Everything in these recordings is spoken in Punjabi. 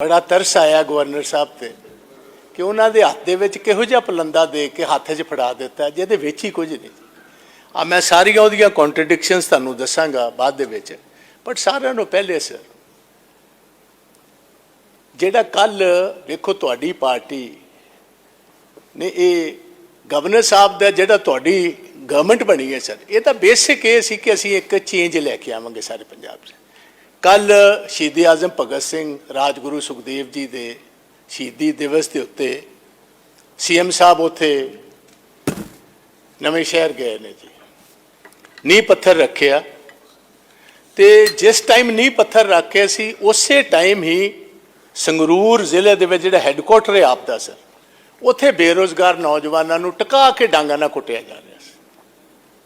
ਬੜਾ ਤਰਸ ਆਇਆ ਗਵਰਨਰ ਸਾਹਿਬ ਤੇ ਕਿ ਉਹਨਾਂ ਦੇ ਹੱਥ ਦੇ ਵਿੱਚ ਕਿਹੋ ਜਿਹਾ ਪਲੰਦਾ ਦੇ ਕੇ ਹੱਥ 'ਚ ਫੜਾ ਦਿੱਤਾ, ਜਿਹਦੇ ਵਿੱਚ ਹੀ ਕੁਝ ਨਹੀਂ। ਆ ਮੈਂ ਸਾਰੀਆਂ ਉਹਦੀਆਂ ਕੰਟਰਡਿਕਸ਼ਨਸ ਤੁਹਾਨੂੰ ਦੱਸਾਂਗਾ ਬਾਅਦ ਦੇ ਵਿੱਚ ਪਰ ਸਾਰਿਆਂ ਨੂੰ ਪਹਿਲੇ ਸਰ ਜਿਹੜਾ ਕੱਲ ਵੇਖੋ ਤੁਹਾਡੀ ਪਾਰਟੀ ਨੇ ਇਹ ਗਵਰਨਰ ਸਾਹਿਬ ਦਾ ਜਿਹੜਾ ਤੁਹਾਡੀ ਗਵਰਨਮੈਂਟ ਬਣੀ ਹੈ ਸਰ ਇਹ ਤਾਂ ਬੇਸਿਕ ਇਹ ਸੀ ਕਿ ਅਸੀਂ ਇੱਕ ਚੇਂਜ ਲੈ ਕੇ ਆਵਾਂਗੇ ਸਾਰੇ ਪੰਜਾਬ 'ਚ। ਕੱਲ ਸ਼ਹੀਦੀ ਆਜ਼ਮ ਭਗਤ ਸਿੰਘ ਰਾਜਗੁਰੂ ਸੁਖਦੇਵ ਜੀ ਦੇ ਸ਼ਹੀਦੀ ਦਿਵਸ ਦੇ ਉੱਤੇ ਸੀਐਮ ਸਾਹਿਬ ਉੱਥੇ ਨਵੇਂ ਸ਼ਹਿਰ ਗਏ ਨੇ ਜੀ। ਨੀਂਹ ਪੱਥਰ ਰੱਖਿਆ ਤੇ ਜਿਸ ਟਾਈਮ ਨੀਂਹ ਪੱਥਰ ਰੱਖਿਆ ਸੀ, ਉਸੇ ਟਾਈਮ ਹੀ ਸੰਗਰੂਰ ਜ਼ਿਲ੍ਹੇ ਦੇ ਵਿੱਚ ਜਿਹੜਾ ਹੈੱਡਕੁਆਟਰ ਹੈ ਆਪ ਦਾ ਸਰ, ਉੱਥੇ ਬੇਰੋਜ਼ਗਾਰ ਨੌਜਵਾਨਾਂ ਨੂੰ ਟਿਕਾ ਕੇ ਡਾਂਗਾਂ ਨਾਲ ਕੁੱਟਿਆ ਜਾ ਰਿਹਾ ਸੀ।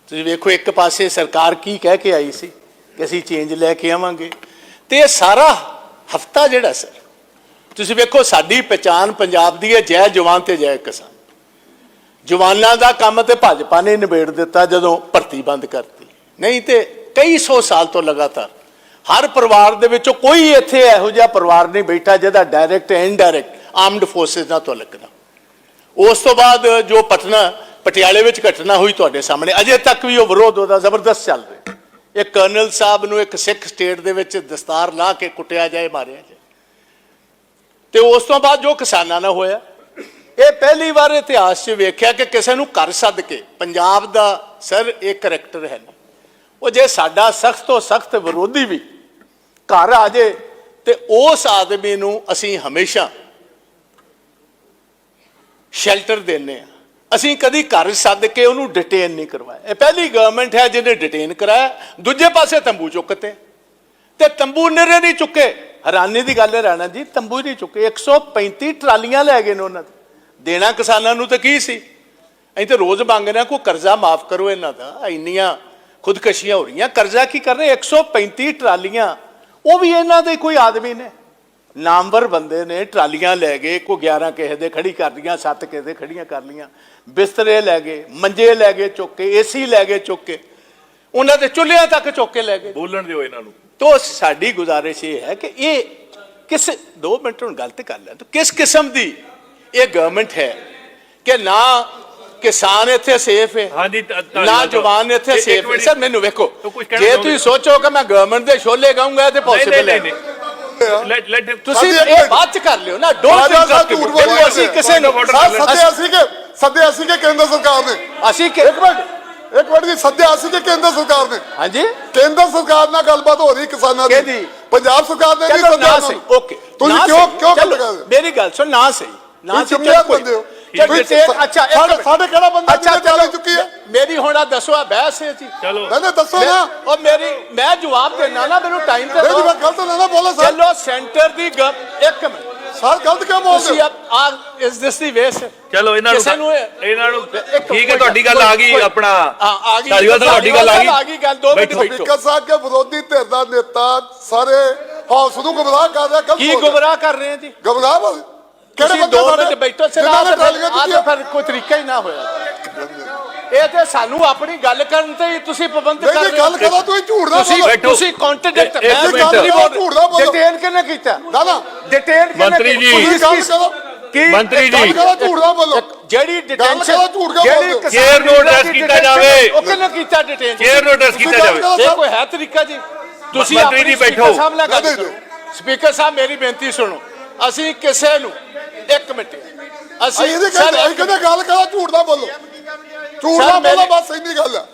ਤੁਸੀਂ ਵੇਖੋ ਇੱਕ ਪਾਸੇ ਸਰਕਾਰ ਕੀ ਕਹਿ ਕੇ ਆਈ ਸੀ ਕਿ ਅਸੀਂ ਚੇਂਜ ਲੈ ਕੇ ਆਵਾਂਗੇ। ਤੇ ਇਹ ਸਾਰਾ ਹਫਤਾ ਜਿਹੜਾ ਸਰ, ਤੁਸੀਂ ਵੇਖੋ ਸਾਡੀ ਪਛਾਣ ਪੰਜਾਬ ਦੀ ਹੈ, ਜੈ ਜਵਾਨ ਤੇ ਜੈ ਕਿਸਾਨ। ਜਵਾਨਾਂ ਦਾ ਕੰਮ ਤੇ ਭਾਜਪਾ ਨੇ ਨਿਬੇੜ ਦਿੱਤਾ ਜਦੋਂ ਭਰਤੀ ਬੰਦ ਕਰਤੀ। ਨਹੀਂ ਤੇ ਕਈ ਸੌ ਸਾਲ ਤੋਂ ਲਗਾਤਾਰ ਹਰ ਪਰਿਵਾਰ ਦੇ ਵਿੱਚੋਂ ਕੋਈ ਇੱਥੇ ਇਹੋ ਜਿਹਾ ਪਰਿਵਾਰ ਨਹੀਂ ਬੈਠਾ ਜਿਹਦਾ direct and indirect armed forces ਨਾਲ ਤੋਂ ਲੱਗਣਾ ਉਸ ਤੋਂ ਬਾਅਦ ਜੋ ਪਟਨਾ, ਪਟਿਆਲੇ ਵਿੱਚ ਘਟਨਾ ਹੋਈ ਤੁਹਾਡੇ ਸਾਹਮਣੇ, ਅਜੇ ਤੱਕ ਵੀ ਉਹ ਵਿਰੋਧ ਉਹਦਾ ਜ਼ਬਰਦਸਤ ਚੱਲ ਰਿਹਾ। ਇਹ ਕਰਨਲ ਸਾਹਿਬ ਨੂੰ ਇੱਕ ਸਿੱਖ ਸਟੇਟ ਦੇ ਵਿੱਚ ਦਸਤਾਰ ਲਾ ਕੇ ਕੁੱਟਿਆ ਜਾਏ, ਮਾਰਿਆ ਜਾਏ। ਤੇ ਉਸ ਤੋਂ ਬਾਅਦ ਜੋ ਕਿਸਾਨਾਂ ਨਾਲ ਹੋਇਆ, ਇਹ ਪਹਿਲੀ ਵਾਰ ਇਤਿਹਾਸ 'ਚ ਵੇਖਿਆ ਕਿ ਕਿਸੇ ਨੂੰ ਘਰ ਸੱਦ ਕੇ ਪੰਜਾਬ ਦਾ ਸਰ ਇਹ ਕਰੈਕਟਰ ਹੈ ਨਾ ਉਹ ਜੇ ਸਾਡਾ ਸਖਤ ਤੋਂ ਸਖਤ ਵਿਰੋਧੀ ਵੀ ਘਰ ਆ ਜੇ, ਤੇ ਉਸ ਆਦਮੀ ਨੂੰ ਅਸੀਂ ਹਮੇਸ਼ਾ ਸ਼ੈਲਟਰ ਦਿੰਨੇ ਆ ਅਸੀਂ ਕਦੀ ਘਰ ਸੱਦ ਕੇ ਉਹਨੂੰ ਡਿਟੇਨ ਨਹੀਂ ਕਰਵਾਇਆ। ਇਹ ਪਹਿਲੀ ਗਵਰਨਮੈਂਟ ਹੈ ਜਿਹਨੇ ਡਿਟੇਨ ਕਰਾਇਆ। ਦੂਜੇ ਪਾਸੇ ਤੰਬੂ ਚੁੱਕਤੇ। ਤੇ ਤੰਬੂ ਨਿਰੇ ਨਹੀਂ ਚੁੱਕੇ। ਹੈਰਾਨੀ ਦੀ ਗੱਲ ਹੈ ਰਾਣਾ ਜੀ, ਤੰਬੂ ਨਹੀਂ ਚੁੱਕੇ। 135 ਟਰਾਲੀਆਂ ਲੈ ਗਏ ਨੇ ਉਹਨਾਂ ਦੇ ਦੇਣਾ ਕਿਸਾਨਾਂ ਨੂੰ ਤਾਂ ਕੀ ਸੀ? ਅਸੀਂ ਤੇ ਰੋਜ਼ ਮੰਗਦੇ ਹਾਂ ਕੋਈ ਕਰਜ਼ਾ ਮਾਫ ਕਰੋ ਇਹਨਾਂ ਦਾ। ਇੰਨੀਆਂ ਖੁਦਕਸ਼ੀਆਂ ਹੋ ਰਹੀਆਂ। ਕਰਜ਼ਾ ਕੀ ਕਰ ਰਹੇ? 135 ਟਰਾਲੀਆਂ। ਉਹ ਵੀ ਇਹਨਾਂ ਦੇ ਕੋਈ ਆਦਮੀ ਨੇ। ਨਾਮਵਰ ਬੰਦੇ ਨੇ। ਟਰਾਲੀਆਂ ਲੈ ਗਏ। ਕੋ 11 ਕਿਸੇ ਦੇ ਖੜੀ ਕਰ ਲੀਆਂ 7 ਕਿਸੇ ਦੇ ਖੜੀਆਂ ਕਰ ਲੀਆਂ। ਬਿਸਤਰੇ ਲੈ ਗਏ ਮੰਜੇ ਲੈ ਗਏ ਚੁੱਕ ਕੇ ਏਸੀ ਲੈ ਗਏ ਚੁੱਕ। ਕੇ ਉਹਨਾਂ ਦੇ ਚੁੱਲ੍ਹਿਆਂ ਤੱਕ ਚੁੱਕ ਕੇ ਲੈ ਗਏ। ਬੋਲਣ ਦਿਓ ਇਹਨਾਂ ਨੂੰ। ਤੋ ਸਾਡੀ ਗੁਜ਼ਾਰਿਸ਼ ਇਹ ਹੈ ਕਿ ਇਹ ਕਿਸ 2 ਮਿੰਟ ਹੁਣ ਗਲਤ ਕਰ ਲੈ ਤੋ ਕਿਸ ਕਿਸਮ ਦੀ ਇਹ ਗਵਰਨਮੈਂਟ ਹੈ ਕਿ ਨਾ ਕਿਸਾਨ ਇੱਥੇ ਸੇਫ ਹੈ ਹਾਂਜੀ, ਨਾ ਜਵਾਨ ਇੱਥੇ ਸੇਫ ਹੈ। ਸਰ ਮੈਨੂੰ ਵੇਖੋ ਜੇ? ਤੁਸੀਂ ਸੋਚੋ ਕਿ ਮੈਂ ਗਵਰਨਮੈਂਟ ਦੇ ਛੋਲੇ ਗਾਉਂਗਾ ਤੇ ਨਹੀਂ ਪੋਸੀਬਲ ਨਹੀਂ। ਲੈਟ ਲੈਟ ਤੁਸੀਂ ਇਹ ਬਾਅਦ ਚ ਕਰ ਲਿਓ ਨਾ ਸਾਹਿਬ ਇੰਟਰਪਟ ਝੂਠ ਬੋਲ ਅਸੀਂ। ਕਿਸੇ ਨੂੰ ਸੱਦਿਆ ਸੀ ਕਿ ਸੱਦਿਆ ਸੀ ਕਿ ਕੇਂਦਰ ਸਰਕਾਰ ਨੇ? ਅਸੀਂ ਕਿ- ਇੱਕ ਮਿੰਟ ਇੱਕ ਮਿੰਟ ਜੀ ਸੱਦਿਆ ਸੀ ਕਿ ਕੇਂਦਰ ਸਰਕਾਰ ਨੇ? ਹਾਂਜੀ। ਕੇਂਦਰ ਸਰਕਾਰ ਨਾਲ ਗੱਲਬਾਤ ਹੋ ਰਹੀ ਕਿਸਾਨਾਂ ਦੀ। ਕਿਹਦੀ? ਪੰਜਾਬ ਸਰਕਾਰ ਨੇ ਨਹੀਂ ਸੱਦਿਆ। ਓਕੇ। ਤੁਸੀਂ ਕਿਉਂ। ਕਿਉਂ ਗੱਲ ਮੇਰੀ ਗੱਲ ਸੁਣ ਨਾ ਸਹੀ। ਨਾ ਸਹੀ ਕੋਈ- ਬੰਦੇ ਹੋ। ਚੱਲ ਤੁਸੀਂ ਡਿਟੇਲ ਸਾ- ਅੱਛਾ ਇੱਕ ਸਾਡੇ- ਮਿੰਟ। ਸਾਡੇ ਕਿਹੜਾ ਬੰਦਾ ਅੱਛਾ ਜਿਹਨੇ ਚੱਲ ਚਲੋ, ਚੁੱਕੀ ਹੈ? ਮੇਰੀ ਹੁਣ ਆ ਦੱਸੋ ਆ ਬਹਿਸ ਹੈ ਜੀ। ਚਲੋ। ਨਹੀਂ ਨਹੀਂ ਦੱਸੋ ਮੈਂ- ਨਾ। ਉਹ ਮੇਰੀ ਮੈਂ ਜਵਾਬ ਦੇਣਾ ਨਾ ਮੈਨੂੰ ਟਾਈਮ ਤੇ ਨਹੀਂ ਜੀ ਦਿਓ। ਮੈਂ ਗਲਤ ਨਾ ਨਾ ਬੋਲਾਂ ਸਰ। ਚਲੋ ਸੈਂਟਰ ਦੀ ਗਵ- ਇੱਕ ਮਿੰਟ। ਸਰ ਗਲਤ ਕਿਉਂ ਤੁਸੀਂ ਬੋਲਦੇ ਹੋ? ਆ ਇਸ ਦਿਸ ਦੀ ਵੇਸ ਚਲੋ ਇਹਨਾਂ ਕਿਸੇ ਨੂੰ ਨੂੰ ਇਹ- ਇਹਨਾਂ ਨੂੰ ਇੱਕ- ਠੀਕ ਹੈ ਕੋਈ- ਤੁਹਾਡੀ ਗੱਲ ਆ ਗਈ ਕੋਈ- ਆਪਣਾ ਹਾਂ ਆ ਗਈ ਧਾਲੀਵਾਲ ਸਾਹਿਬ ਤੁਹਾਡੀ ਗੱਲ ਆ ਗਈ। ਆ ਗਈ ਗੱਲ ਦੋ ਮਿੰਟ ਬੈਠੋ। ਬੈਠੋ। ਸਪੀਕਰ ਸਾਹਿਬ ਕੇ ਵਿਰੋਧੀ ਧਿਰ ਦਾ ਨੇਤਾ ਸਾਰੇ ਹਾਊਸ ਨੂੰ ਗੁੰਮਰਾਹ ਕਰ ਰਿਹਾ ਕੀ। ਗੁੰਮਰਾਹ ਕਰ ਰਹੇ ਜੀ? ਗੁੰਮਰਾਹ ਬੋਲ ਕਿਹੜੇ ਬੰਦੇ ਦੋ ਸਾਡੇ ਮਿੰਟ ਬੈਠੋ ਆ ਨੇ ਤੇ ਫਿਰ- ਕੋਈ ਤਰੀਕਾ ਹੀ ਨਾ ਹੋਇਆ। ਇਹ ਤੇ ਸਾਨੂੰ ਆਪਣੀ ਗੱਲ ਕਰਨ ਤੇ ਹੀ ਤੁਸੀਂ ਪਾਬੰਦ ਕਰ ਰਹੇ ਗੱਲ ਕਰੋ ਤੁਸੀਂ ਝੂਠ ਨਾ ਤੁਸੀਂ ਬੋਲੋ। ਤੁਸੀਂ ਕੰਟਰਡਿਕਟ ਮੈਂ। ਗੱਲ ਨਹੀਂ ਬੋਲ ਝੂਠ ਨਾ ਬੋਲੋ। ਡਿਟੇਨ ਕਿਹਨੇ ਕੀਤਾ? ਨਾ ਨਾ ਡਿਟੇਨ ਕਿਹਨੇ ਮੰਤਰੀ ਜੀ। ਤੁਸੀਂ ਗੱਲ ਕਰੋ। ਕੀ ਮੰਤਰੀ ਗੱਲ ਜੀ। ਕਰੋ ਝੂਠ ਨਾ ਬੋਲੋ। ਜਿਹੜੀ ਡਿਟੈਂਸ਼ਨ ਕਰੋ, ਝੂਠ ਕਿਉਂ ਬੋਲਦੇ ਹੋ? Chair ਨੂੰ address ਕੀਤਾ ਜਾਵੇ। ਉਹ ਕਿਹਨੇ ਕੀਤਾ ਡਿਟੇਨ ਚੇਅਰ ਨੂੰ address ਕੀਤਾ ਜਾਵੇ। ਇਹ ਕੋਈ ਹੈ ਤਰੀਕਾ ਜੀ? ਤੁਸੀਂ ਮੰਤਰੀ ਆਪਣੀ ਜੀ ਬੈਠੋ। ਸਪੀਕਰ ਸਾਹਿਬ ਮੇਰੀ ਬੇਨਤੀ ਸੁਣੋ। ਅਸੀਂ ਕਿਸੇ ਨੂੰ ਇੱਕ ਮਿੰਟ। ਅਸੀਂ ਇਹਦੇ ਕਹਿੰਦੇ ਅਸੀਂ ਕਹਿੰਦੇ ਗੱਲ ਕਰੋ ਝੂਠ ਨਾ ਬੋਲੋ। ਝੂਠ ਨਾ ਬੋਲੋ ਬਸ ਇੰਨੀ ਗੱਲ ਹੈ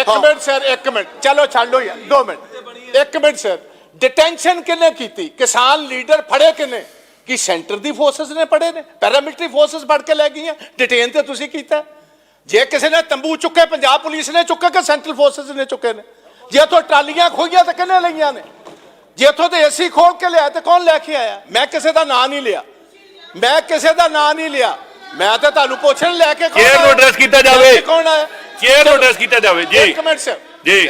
ਇੱਕ। ਮਿੰਟ ਸਰ ਇੱਕ ਮਿੰਟ। ਚਲੋ ਛੱਡੋ ਯਾਰ ਦੋ ਮਿੰਟ। ਇੱਕ ਮਿੰਟ ਸਰ। ਡਿਟੈਂਸ਼ਨ ਕਿੰਨੇ ਕੀਤੀ? ਕਿਸਾਨ ਲੀਡਰ ਫੜੇ ਕਿੰਨੇ ਕੀ ਸੈਂਟਰ ਦੀ ਫੋਰਸਸ ਨੇ ਫੜੇ ਨੇ? ਪੈਰਾਮਿਲਟਰੀ ਫੋਰਸਸ ਫੜ ਕੇ ਲੈ ਗਈਆਂ? ਡਿਟੇਨ ਤੇ ਤੁਸੀਂ ਕੀਤਾ? ਜੇ ਕਿਸੇ ਨੇ ਤੰਬੂ ਚੁੱਕੇ ਪੰਜਾਬ ਪੁਲਿਸ ਨੇ ਚੁੱਕੇ ਕਿ ਸੈਂਟਰਲ ਫੋਰਸਸ ਨੇ ਚੁੱਕੇ ਨੇ? ਜੇ ਤੋਂ ਟਰਾਲੀਆਂ ਖੋਈਆਂ ਤਾਂ ਕਿੰਨੇ ਲਈਆਂ ਨੇ? ਜੇ ਇੱਥੋਂ ਤੇ ਏਸੀ ਖੋਲ ਕੇ ਲਿਆ ਤੇ ਕੌਣ ਲੈ ਕੇ ਆਇਆ? ਮੈਂ ਕਿਸੇ ਦਾ ਨਾਂ ਨਹੀਂ ਲਿਆ। ਮੈਂ ਕਿਸੇ ਦਾ ਨਾਂ ਨਹੀਂ ਲਿਆ। ਮੈਂ ਤਾਂ ਤੁਹਾਨੂੰ ਪੁੱਛਣ ਲੈ ਕੇ ਕੌਣ Chair ਨੂੰ address ਕੀਤਾ ਜਾਵੇ। ਕੌਣ ਆਇਆ ਚੇਅਰ ਨੂੰ address ਕੀਤਾ ਜਾਵੇ। ਜੀ। ਇੱਕ ਮਿੰਟ ਸਰ ਜੀ।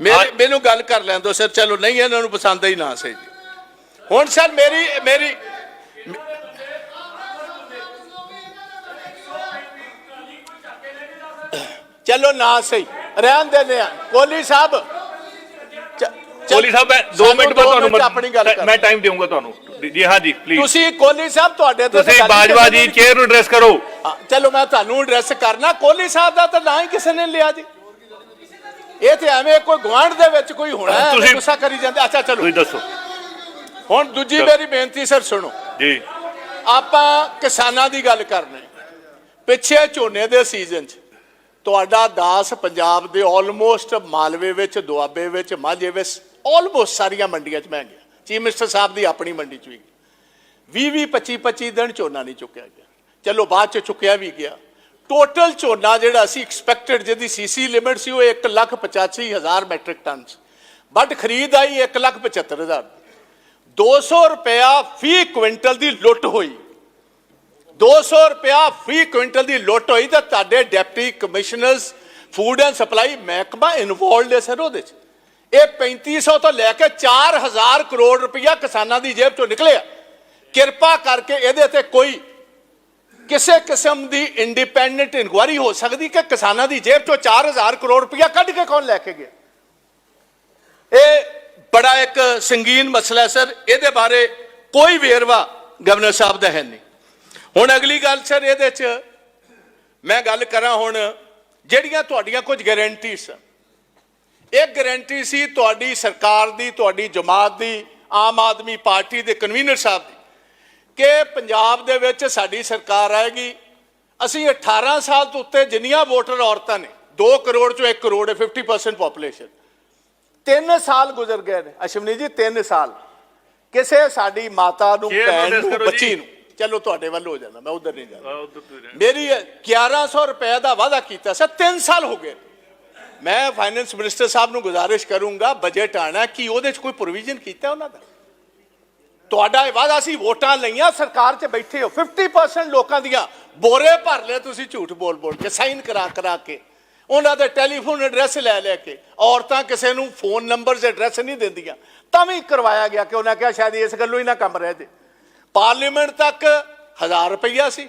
ਮੇਰੇ। ਮੈਨੂੰ ਗੱਲ ਕਰ ਲੈਣ ਦਿਓ ਸਰ ਚਲੋ ਨਹੀਂ ਇਹਨਾਂ ਨੂੰ ਪਸੰਦ ਹੀ ਨਾ ਸਹੀ। ਜੀ ਹੁਣ ਸਰ ਮੇਰੀ ਮੇਰੀ ਚਲੋ ਨਾ ਸਹੀ। ਰਹਿਣ ਦੇਨੇ ਆ। ਕੋਲੀ ਸਾਹਿਬ। ਕੋਲੀ ਸਾਹਿਬ 2 ਸਾਨੂੰ ਮਿੰਟ ਬਾਅਦ ਤੁਹਾਨੂੰ ਮਿੰਟ ਆਪਣੀ ਗੱਲ ਮੈਂ ਕਰ ਮੈਂ ਟਾਈਮ ਦੇਵਾਂਗਾ ਤੁਹਾਨੂੰ। ਜੀ ਹਾਂ ਜੀ ਪਲੀਜ਼ ਤੁਸੀਂ ਕੋਹਲੀ ਸਾਹਿਬ ਤੁਹਾਡੇ ਤੇ ਤੁਸੀਂ ਤਾਂ ਗੱਲ ਹੀ ਬਾਜਵਾ ਜੀ ਚੇਅਰ ਨੂੰ ਐਡਰੈਸ ਕਰੋ। ਹਾਂ, ਚਲੋ ਮੈਂ ਤੁਹਾਨੂੰ ਐਡਰੈਸ ਕਰਨਾ। ਕੋਹਲੀ ਸਾਹਿਬ ਦਾ ਤਾਂ ਨਾਂ ਹੀ ਕਿਸੇ ਨੇ ਲਿਆ ਜੀ। ਇਹ ਤੇ ਐਵੇਂ ਕੋਈ ਗਵਾਂਢ ਦੇ ਵਿੱਚ ਕੋਈ ਹੋਣਾ ਹੈ ਤੁਸੀਂ- ਤੁਸੀਂ ਗੁੱਸਾ ਕਰੀ ਜਾਂਦੇ। ਅੱਛਾ ਚਲੋ। ਤੁਸੀਂ ਦੱਸੋ। ਹੁਣ ਦੂਜੀ ਮੇਰੀ ਬੇਨਤੀ ਸਰ ਸੁਣੋ। ਜੀ। ਆਪਾਂ ਕਿਸਾਨਾਂ ਦੀ ਗੱਲ ਕਰਨੇ। ਪਿੱਛੇ ਝੋਨੇ ਦੇ ਸੀਜ਼ਨ 'ਚ ਤੁਹਾਡਾ ਦਾਸ ਪੰਜਾਬ ਦੇ ਆਲਮੋਸਟ ਮਾਲਵੇ ਵਿੱਚ ਦੁਆਬੇ ਵਿੱਚ ਮਾਝੇ ਵਿੱਚ ਆਲਮੋਸਟ ਸਾਰੀਆਂ ਮੰਡੀਆਂ 'ਚ ਮੈਂ ਗਿਆ। ਚੀਫ ਮਿਨਿਸਟਰ ਸਾਹਿਬ ਦੀ ਆਪਣੀ ਮੰਡੀ 'ਚ ਵੀ 20 20 25 25 ਦਿਨ ਝੋਨਾ ਨਹੀਂ ਚੁੱਕਿਆ ਗਿਆ। ਚਲੋ ਬਾਅਦ 'ਚ ਚੁੱਕਿਆ ਵੀ ਗਿਆ। ਟੋਟਲ ਝੋਨਾ ਜਿਹੜਾ ਸੀ ਐਕਸਪੈਕਟਡ ਜਿਹਦੀ ਸੀਸੀ ਲਿਮਿਟ ਸੀ ਉਹ 1 ਲੱਖ 85 ਹਜ਼ਾਰ ਮੈਟ੍ਰਿਕ ਟਨ ਸੀ ਬਟ ਖਰੀਦ ਆਈ 1 ਲੱਖ 75 ਹਜ਼ਾਰ। 200 ਰੁਪਇਆ ਫੀ ਕੁਇੰਟਲ ਦੀ ਲੁੱਟ ਹੋਈ। 200 ਰੁਪਇਆ ਫੀ ਕੁਇੰਟਲ ਦੀ ਲੁੱਟ ਹੋਈ ਤਾਂ ਤੁਹਾਡੇ deputy commissioners food and supply ਮਹਿਕਮਾ ਇਨਵੋਲਡ ਹੈ ਸਰ ਉਹਦੇ ਚ। ਇਹ 3500 ਤੋਂ ਲੈ ਕੇ 4000 ਕਰੋੜ ਰੁਪਇਆ ਕਿਸਾਨਾਂ ਦੀ ਜੇਬ ਚੋਂ ਨਿਕਲਿਆ ਕਿਰਪਾ ਕਰਕੇ ਇਹਦੇ ਤੇ ਕੋਈ ਕਿਸੇ ਕਿਸਮ ਦੀ ਇੰਡੀਪੈਂਡੈਂਟ ਇਨਕੁਆਇਰੀ ਹੋ ਸਕਦੀ ਕਿ ਕਿਸਾਨਾਂ ਦੀ ਜੇਬ ਚੋਂ 4000 ਕਰੋੜ ਰੁਪਇਆ ਕੱਢ ਕੇ ਕੌਣ ਲੈ ਕੇ ਗਿਆ? ਇਹ ਬੜਾ ਇੱਕ ਸੰਗੀਨ ਮਸਲਾ ਹੈ ਸਰ। ਇਹਦੇ ਬਾਰੇ ਕੋਈ ਵੇਰਵਾ ਗਵਰਨਰ ਸਾਹਿਬ ਦਾ ਹੈ ਨਹੀਂ। ਹੁਣ ਅਗਲੀ ਗੱਲ ਸਰ, ਇਹਦੇ ਚ ਮੈਂ ਗੱਲ ਕਰਾਂ ਹੁਣ ਜਿਹੜੀਆਂ ਤੁਹਾਡੀਆਂ ਕੁਝ ਗਾਰੰਟੀ ਸਨ ਇੱਕ ਗਾਰੰਟੀ ਸੀ ਤੁਹਾਡੀ ਸਰਕਾਰ ਦੀ ਤੁਹਾਡੀ ਜਮਾਤ ਦੀ ਆਮ ਆਦਮੀ ਪਾਰਟੀ ਦੇ ਕਨਵੀਨਰ ਸਾਹਿਬ ਦੀ ਕਿ ਪੰਜਾਬ ਦੇ ਵਿੱਚ ਸਾਡੀ ਸਰਕਾਰ ਆਏਗੀ। ਅਸੀਂ 18 ਸਾਲ ਤੋਂ ਉੱਤੇ ਜਿੰਨੀਆਂ ਵੋਟਰ ਔਰਤਾਂ ਨੇ 2 ਕਰੋੜ ਚੋਂ 1 ਕਰੋੜ ਹੈ 50% ਪੋਪੂਲੇਸ਼ਨ ਤਿੰਨ ਸਾਲ ਗੁਜ਼ਰ ਗਏ ਨੇ। ਅਸ਼ਵਨੀ ਜੀ ਤਿੰਨ ਸਾਲ। ਕਿਸੇ ਸਾਡੀ ਮਾਤਾ ਨੂੰ ਭੈਣ ਨੂੰ। ਬੱਚੀ ਨੂੰ। ਚਲੋ ਤੁਹਾਡੇ ਵੱਲ ਹੋ ਜਾਣਾ ਮੈਂ ਉਧਰ ਨਹੀਂ ਜਾਣਾ ਮੇਰੀ 1100 ਰੁਪਏ ਦਾ ਵਾਅਦਾ ਕੀਤਾ ਸੀ 3 ਸਾਲ ਹੋ ਗਏ ਮੈਂ ਫਾਈਨੈਂਸ ਮਿਨਿਸਟਰ ਸਾਹਿਬ ਨੂੰ ਗੁਜ਼ਾਰਿਸ਼ ਕਰੂੰਗਾ ਬਜਟ ਆਣਾ, ਕਿ ਉਹਦੇ 'ਚ ਕੋਈ ਪ੍ਰੋਵੀਜ਼ਨ ਕੀਤਾ ਉਹਨਾਂ ਦਾ? ਤੁਹਾਡਾ ਇਹ ਵਾਅਦਾ ਸੀ, ਵੋਟਾਂ ਲਈਆਂ, ਸਰਕਾਰ 'ਚ ਬੈਠੇ ਹੋ 50% ਲੋਕਾਂ ਦੀਆਂ, ਬੋਰੇ ਭਰ ਲਿਆ ਤੁਸੀਂ ਝੂਠ ਬੋਲ ਬੋਲ ਕੇ ਸਾਈਨ ਕਰਾ ਕਰਾ ਕੇ। ਉਹਨਾਂ ਦੇ ਟੈਲੀਫੋਨ ਐਡਰੈਸ ਲੈ ਲੈ ਕੇ, ਔਰਤਾਂ ਕਿਸੇ ਨੂੰ ਫੋਨ ਨੰਬਰਸ ਐਡਰੈਸ ਨਹੀਂ ਦਿੰਦੀਆਂ। ਤਾਂ ਵੀ ਕਰਵਾਇਆ ਗਿਆ ਕਿ ਉਹਨਾਂ ਕਿਹਾ ਸ਼ਾਇਦ ਇਸ ਗੱਲੋਂ ਹੀ ਨਾ ਕੰਮ ਰਹਿ ਜੇ। ਪਾਰਲੀਮੈਂਟ ਤੱਕ 1000 ਰੁਪਈਆ ਸੀ।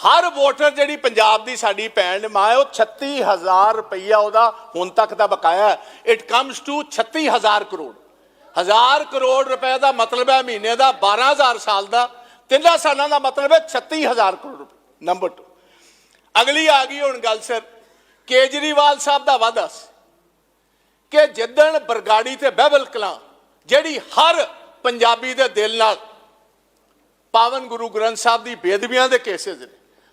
ਹਰ ਵੋਟਰ ਜਿਹੜੀ ਪੰਜਾਬ ਦੀ ਸਾਡੀ ਭੈਣ ਮਾਂ ਹੈ, ਉਹ 36000 ਰੁਪਈਆ ਉਹਦਾ ਹੁਣ ਤੱਕ ਦਾ ਬਕਾਇਆ ਇਟ ਕਮਸ ਟੂ 36000 ਕਰੋੜ। ਹਜ਼ਾਰ ਕਰੋੜ ਰੁਪਏ ਦਾ ਮਤਲਬ ਹੈ ਮਹੀਨੇ ਦਾ 12000 ਸਾਲ ਦਾ। ਤਿੰਨਾਂ ਸਾਲਾਂ ਦਾ ਮਤਲਬ ਹੈ 36000 ਕਰੋੜ ਰੁਪਏ। ਨੰਬਰ 2 ਅਗਲੀ ਆ ਗਈ ਹੁਣ ਗੱਲ ਸਰ ਕੇਜਰੀਵਾਲ ਸਾਹਿਬ ਦਾ ਵਾਅਦਾ ਸੀ ਕਿ ਜਿੱਦਣ ਬਰਗਾੜੀ ਤੇ ਬਹਿਬਲ ਕਲਾਂ ਜਿਹੜੀ ਹਰ ਪੰਜਾਬੀ ਦੇ ਦਿਲ ਨਾਲ ਪਾਵਨ ਗੁਰੂ ਗ੍ਰੰਥ ਸਾਹਿਬ ਦੀ ਬੇਦਬੀਆਂ ਦੇ ਕੇਸਿਸ ਨੇ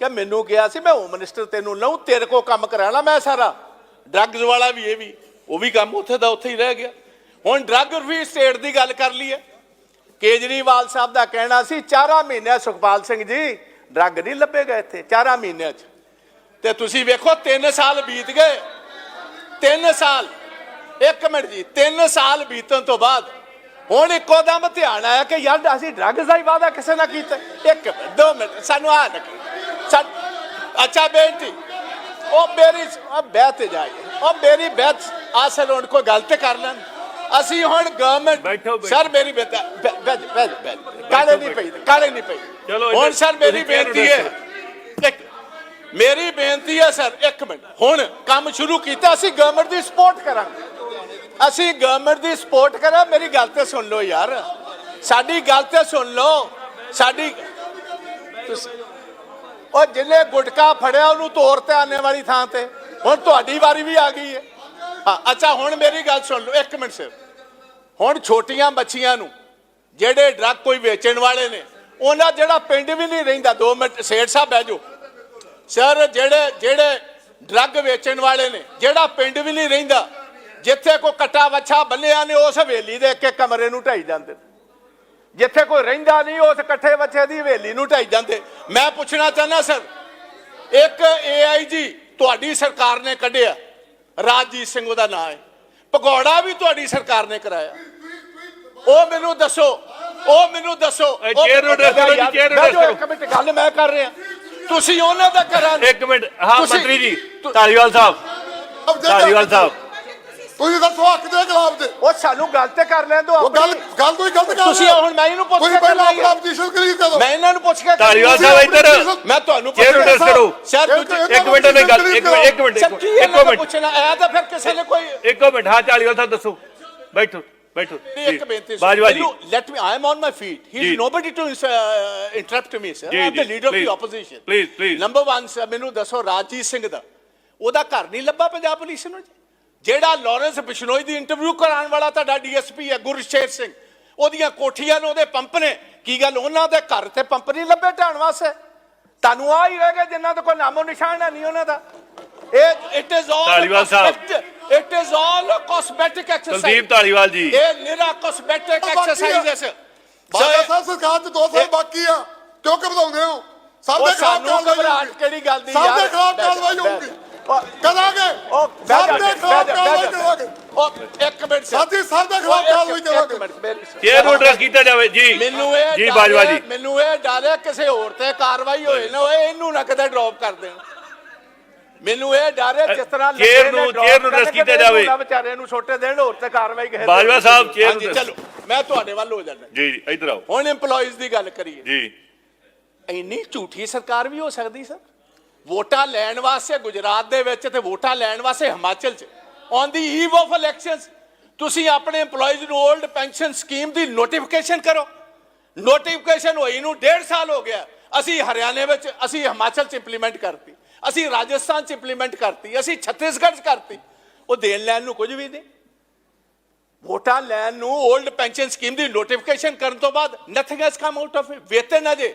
ਕਿ ਮੈਨੂੰ ਕਿਹਾ ਸੀ, ਮੈਂ ਹੋਮ ਮਿਨਿਸਟਰ ਤੈਨੂੰ ਲਊ, ਤੇਰੇ ਕੋ ਕੰਮ ਕਰਾਣਾ ਮੈਂ ਸਾਰਾ। ਡਰੱਗਸ ਵਾਲਾ ਵੀ, ਇਹ ਵੀ, ਉਹ ਵੀ ਕੰਮ ਉੱਥੇ ਦਾ ਉੱਥੇ ਹੀ ਰਹਿ ਗਿਆ। ਹੁਣ ਡਰੱਗ ਫਰੀ ਸਟੇਟ ਦੀ ਗੱਲ ਕਰ ਲਈਏ। ਕੇਜਰੀਵਾਲ ਸਾਹਿਬ ਦਾ ਕਹਿਣਾ ਸੀ, ਚਾਰਾਂ ਮਹੀਨਿਆਂ ਸੁਖਪਾਲ ਸਿੰਘ ਜੀ ਡਰੱਗ ਨਹੀਂ ਲੱਭੇਗਾ ਇੱਥੇ, ਚਾਰਾਂ ਮਹੀਨਿਆਂ 'ਚ। ਤੇ ਤੁਸੀਂ ਵੇਖੋ 3 ਸਾਲ ਬੀਤ ਗਏ। 3 ਸਾਲ, ਇੱਕ ਮਿੰਟ ਜੀ 3 ਸਾਲ ਬੀਤਣ ਤੋਂ ਬਾਅਦ ਹੁਣ ਇੱਕੋ ਦਮ ਧਿਆਨ ਆਇਆ ਕਿ ਯਾਰ ਅਸੀਂ ਡਰੱਗਸ ਦਾ ਹੀ ਵਾਅਦਾ ਕਿਸੇ ਨਾਲ ਕੀਤਾ। ਇੱਕ ਦੋ ਮਿੰਟ, ਸਾਨੂੰ ਆ ਨਾ ਅੱਛਾ ਬੇਨਤੀ ਉਹ ਮੇਰੀ ਬਹਿ ਤੇ ਜਾਈਏ ਉਹ ਮੇਰੀ ਬਹਿਤ ਆਸਲ ਹੁਣ ਕੋਈ ਗਲਤ ਕਰ ਲੈਣ। ਅਸੀਂ ਹੁਣ ਗਵਰਨਮੈਂਟ। ਸਰ ਮੇਰੀ ਬੇਟਾ ਕਾਲੇ ਨਹੀਂ ਪਈ ਕਾਲੇ ਨਹੀਂ ਪਈ। ਚਲੋ, ਹੁਣ ਸਰ ਮੇਰੀ ਬੇਨਤੀ ਹੈ ਮੇਰੀ ਬੇਨਤੀ ਹੈ ਸਰ ਇੱਕ ਮਿੰਟ। ਹੁਣ ਕੰਮ ਸ਼ੁਰੂ ਕੀਤਾ ਅਸੀਂ ਗਵਰਨਮੈਂਟ ਦੀ ਸਪੋਰਟ ਕਰਾਂਗੇ। ਅਸੀਂ ਗਵਰਨਮੈਂਟ ਦੀ ਸਪੋਰਟ ਕਰਾਂ ਮੇਰੀ ਗੱਲ ਤੇ ਸੁਣ ਲਓ ਯਾਰ। ਸਾਡੀ ਗੱਲ ਤੇ ਸੁਣ ਲਓ। ਸਾਡੀ ਤੁਸੀਂ- ਉਹ ਜਿੰਨੇ ਗੁਟਕਾ ਫੜਿਆ, ਉਹਨੂੰ ਤੋੜ ਤੇ ਆਨੇ ਵਾਲੀ ਥਾਂ ਤੇ। ਹੁਣ ਤੁਹਾਡੀ ਵਾਰੀ ਵੀ ਆ ਗਈ ਹੈ। ਹਾਂ, ਅੱਛਾ, ਹੁਣ ਮੇਰੀ ਗੱਲ ਸੁਣ ਲਓ, ਇੱਕ ਮਿੰਟ ਸਿਰ। ਹੁਣ ਛੋਟੀਆਂ ਬੱਚੀਆਂ ਨੂੰ, ਜਿਹੜੇ ਡਰੱਗ ਕੋਈ ਵੇਚਣ ਵਾਲੇ ਨੇ, ਉਹਨਾਂ ਜਿਹੜਾ ਪਿੰਡ ਵੀ ਨਹੀਂ ਰਹਿੰਦਾ 2 ਮਿੰਟ, ਸੇਠ ਸਾਹਿਬ ਬਹਿ ਜਾਓ। ਸਰ, ਜਿਹੜੇ ਜਿਹੜੇ ਡਰੱਗ ਵੇਚਣ ਵਾਲੇ ਨੇ, ਜਿਹੜਾ ਪਿੰਡ ਵੀ ਨਹੀਂ ਰਹਿੰਦਾ, ਜਿੱਥੇ ਕੋਈ ਕੱਟਾ ਵੱਛਾ ਬੰਨਿਆ ਨੇ, ਉਸ ਹਵੇਲੀ ਦੇ ਇੱਕ ਇੱਕ ਕਮਰੇ ਨੂੰ ਢਾਈ ਜਾਂਦੇ ਨੇ। ਜਿੱਥੇ ਕੋਈ ਰਹਿੰਦਾ ਨਹੀਂ ਉਸ ਇਕੱਠੇ ਬੱਚੇ ਦੀ ਹਵੇਲੀ ਨੂੰ ਢਾਈ ਜਾਂਦੇ। ਮੈਂ ਪੁੱਛਣਾ ਚਾਹੁੰਦਾ ਸਰ ਇੱਕ ਏਆਈਜੀ ਤੁਹਾਡੀ ਸਰਕਾਰ ਨੇ ਕੱਢਿਆ। ਰਾਜਜੀਤ ਸਿੰਘ ਉਹਦਾ ਨਾਮ ਹੈ। ਭਗੌੜਾ ਵੀ ਤੁਹਾਡੀ ਸਰਕਾਰ ਨੇ ਕਰਾਇਆ। ਉਹ ਮੈਨੂੰ ਦੱਸੋ ਉਹ ਮੈਨੂੰ ਦੱਸੋ। ਨੂੰ ਬਹਿ address ਜਾਓ, ਇੱਕ ਮਿੰਟ ਗੱਲ ਮੈਂ ਕਰ ਰਿਹਾ। ਤੁਸੀਂ ਉਹਨਾਂ ਦਾ ਕਰਾਂ ਇੱਕ ਮਿੰਟ। ਹਾਂ ਮੰਤਰੀ ਜੀ ਧਾਲੀਵਾਲ ਸਾਹਿਬ। ਧਾਲੀਵਾਲ ਸਾਹਿਬ। ਤੁਸੀਂ ਦੱਸੋ ਹੱਕ ਦੇ ਖਿਲਾਫ ਦੇ ਉਹ ਸਾਨੂੰ ਗੱਲ ਤੇ ਕਰ ਲੈਣ ਦਿਓ ਉਹ ਗੱਲ ਆਪਣੀ। ਗੱਲ ਕੋਈ ਗਲਤ ਕਰ ਤੁਸੀਂ ਹੁਣ ਮੈਂ ਇਹਨੂੰ ਪੁੱਛ ਤੁਸੀਂ ਕੇ ਪਹਿਲਾਂ ਕਰਨਾ ਆਪਣਾ ਹੈ। ਪੋਜੀਸ਼ਨ ਕਲੀਅਰ ਕਰੋ ਮੈਂ ਇਹਨਾਂ ਨੂੰ ਪੁੱਛ ਕੇ ਧਾਲੀਵਾਲ ਤੁਸੀਂ ਸਾਹਿਬ ਇੱਧਰ। ਮੈਂ ਤੁਹਾਨੂੰ ਨੂੰ address ਕਰੋ। ਸਰ ਇੱਕ- ਦੂਜੀ- ਇੱਕ- ਮਿੰਟ ਨਹੀਂ ਗੱਲ ਇੱਕ ਮਿੰਟ ਇੱਕ ਮਿੰਟ। ਸਰ ਕੀ ਇੱਕੋ ਇਹਨਾਂ ਨੂੰ ਮਿੰਟ। ਪੁੱਛਣਾ? ਆਇਆ ਤਾਂ ਫਿਰ ਕਿਸੇ ਨੇ ਕੋਈ ਇੱਕੋ ਮਿੰਟ। ਹਾਂ ਧਾਲੀਵਾਲ ਸਾਹਿਬ ਦੱਸੋ। ਬੈਠੋ ਬੈਠੋ। ਇੱਕ ਬੇਨਤੀ Bajwa ji. Let me I am on my feet ਹੀ ਜੀ। Is nobody to interrupt me sir ਜੀ, ਆਈ ਐਮ ਦ ਜੀ, leader of the please, opposition please, please. Number 1 sir ਮੈਨੂੰ ਦੱਸੋ ਰਾਜਜੀਤ ਸਿੰਘ ਦਾ। ਉਹਦਾ ਘਰ ਨਹੀਂ ਲੱਭਾ ਪੰਜਾਬ ਪੁਲਿਸ ਨੂੰ ਜੀ? ਜਿਹੜਾ ਲਾਰੈਂਸ ਬਿਸ਼ਨੋਈ ਦੀ ਇੰਟਰਵਿਊ ਕਰਾਉਣ ਵਾਲਾ ਤੁਹਾਡਾ ਡੀਐਸਪੀ ਹੈ ਗੁਰਸ਼ੇਰ ਸਿੰਘ। ਉਹਦੀਆਂ ਕੋਠੀਆਂ ਨੇ ਉਹਦੇ ਪੰਪ ਨੇ। ਕੀ ਗੱਲ ਉਹਨਾਂ ਦੇ ਘਰ ਤੇ ਪੰਪ ਨਹੀਂ ਲੱਭੇ ਢਾਣ ਵਾਸਤੇ? ਤੁਹਾਨੂੰ ਆ ਹੀ ਗਿਆ ਜਿਨ੍ਹਾਂ ਦਾ ਕੋਈ ਨਾਮੋ ਨਿਸ਼ਾਨ ਨਹੀਂ ਉਹਨਾਂ ਦਾ। ਇਹ it is all Dhaliwal Sahib. It is all cosmetic exercise Kuldeep Dhaliwal ji. ਇਹ ਨਿਰਾ ਕਾਸਮੈਟਿਕ। ਐਕਸਰਸਾਈਜ਼ ਹੈ। ਸਰ ਸਾਹਿਬ ਸਰਕਾਰ ਚ 2 ਸਾਲ ਬਾਕੀ ਆ। ਕਿਉਂ ਘਬਰਾਉਂਦੇ ਹੋ? ਕਾਰਵਾਈ ਘਬਰਾਹਟ। ਕਿਹੜੀ ਗੱਲ ਦੀ ਯਾਰ ਦੇ ਖਿਲਾਫ ਬਹਿ ਜਾ, ਕਾਰਵਾਈ ਬਹਿ ਹੋਊਗੀ ਜਾ। ਉਹ- ਕਰਾਂਗੇ। ਉਹ ਸਭ ਬਹਿ ਦੇ ਜਾ, ਖਿਲਾਫ ਬਹਿ ਜਾ, ਕਾਰਵਾਈ ਬਹਿ ਜਾ। ਕਰਾਂਗੇ। ਉਹ ਇੱਕ ਮਿੰਟ ਸਰ। ਸਾਥੀ ਸਭ ਦੇ ਖਿਲਾਫ ਉਹ ਇੱਕ- ਕਾਰਵਾਈ ਇੱਕ ਕਰਾਂਗੇ। ਮਿੰਟ, ਮੇਰੀ- ਚੇਅਰ ਨੂੰ address ਕੀਤਾ ਜਾਵੇ। ਜੀ। ਮੈਨੂੰ ਇਹ ਜੀ ਡਰ ਬਾਜਵਾ ਹੈ- ਜੀ। ਮੈਨੂੰ ਇਹ ਡਰ ਹੈ ਕਿਸੇ ਹੋਰ ਤੇ ਕਾਰਵਾਈ ਹੋਏ ਨਾ ਹੋਏ ਇਹਨੂੰ ਨਾ ਕਦੇ ਡ੍ਰੌਪ ਕਰ ਦੇਣ। ਮੈਨੂੰ ਇਹ ਡਰ ਹੈ ਜਿਸ ਤਰ੍ਹਾਂ ਚੇਅਰ ਲੱਗੇ ਨੇ ਨੂੰ- drop ਚੇਅਰ ਨੂੰ ਕਰਨ, address ਕੀਤਾ ਕਿਤੇ ਇਹਨੂੰ ਜਾਵੇ। ਨਾ ਵਿਚਾਰੇ ਨੂੰ ਛੋਟੇ ਦੇਣ ਹੋਰ ਤੇ ਕਾਰਵਾਈ ਕਿਸੇ ਦੇ- ਬਾਜਵਾ ਸਾਹਿਬ, ਚੇਅਰ ਨੂੰ ਹਾਂਜੀ, ਚਲੋ ਮੈਂ ਤੁਹਾਡੇ ਵੱਲ ਹੋ ਜਾਣਾ ਜੀ ਜੀ ਇੱਧਰ ਆਓ। ਹੁਣ EMPLOYEES ਦੀ ਗੱਲ ਕਰੀਏ। ਜੀ। ਇੰਨੀ ਝੂਠੀ ਸਰਕਾਰ ਵੀ ਹੋ ਸਕਦੀ ਸਰ? ਵੋਟਾਂ ਲੈਣ ਵਾਸਤੇ ਗੁਜਰਾਤ ਦੇ ਵਿੱਚ ਤੇ ਵੋਟਾਂ ਲੈਣ ਵਾਸਤੇ ਹਿਮਾਚਲ 'ਚ। On the eve of elections ਤੁਸੀਂ ਆਪਣੇ EMPLOYEES ਨੂੰ 올ਡ ਪੈਨਸ਼ਨ ਸਕੀਮ ਦੀ ਨੋਟੀਫਿਕੇਸ਼ਨ ਕਰੋ। ਨੋਟੀਫਿਕੇਸ਼ਨ ਹੋਈ ਨੂੰ ਡੇਢ ਸਾਲ ਹੋ ਗਿਆ। ਅਸੀਂ ਹਰਿਆਣੇ ਵਿੱਚ, ਅਸੀਂ ਹਿਮਾਚਲ 'ਚ ਇੰਪਲੀਮੈਂਟ ਕਰਤੀ। ਅਸੀਂ ਰਾਜਸਥਾਨ 'ਚ ਇੰਪਲੀਮੈਂਟ ਕਰਤੀ। ਅਸੀਂ ਛੱਤੀਸਗੜ੍ਹ 'ਚ ਕਰਤੀ। ਉਹ ਦੇਣ ਲੈਣ ਨੂੰ ਕੁਝ ਵੀ ਨਹੀਂ। ਵੋਟਾਂ ਲੈਣ ਨੂੰ 올ਡ ਪੈਨਸ਼ਨ ਸਕੀਮ ਦੀ ਨੋਟੀਫਿਕੇਸ਼ਨ ਕਰਨ ਤੋਂ ਬਾਅਦ nothing has come out of it ਵੇਤਨ ਅਜੇ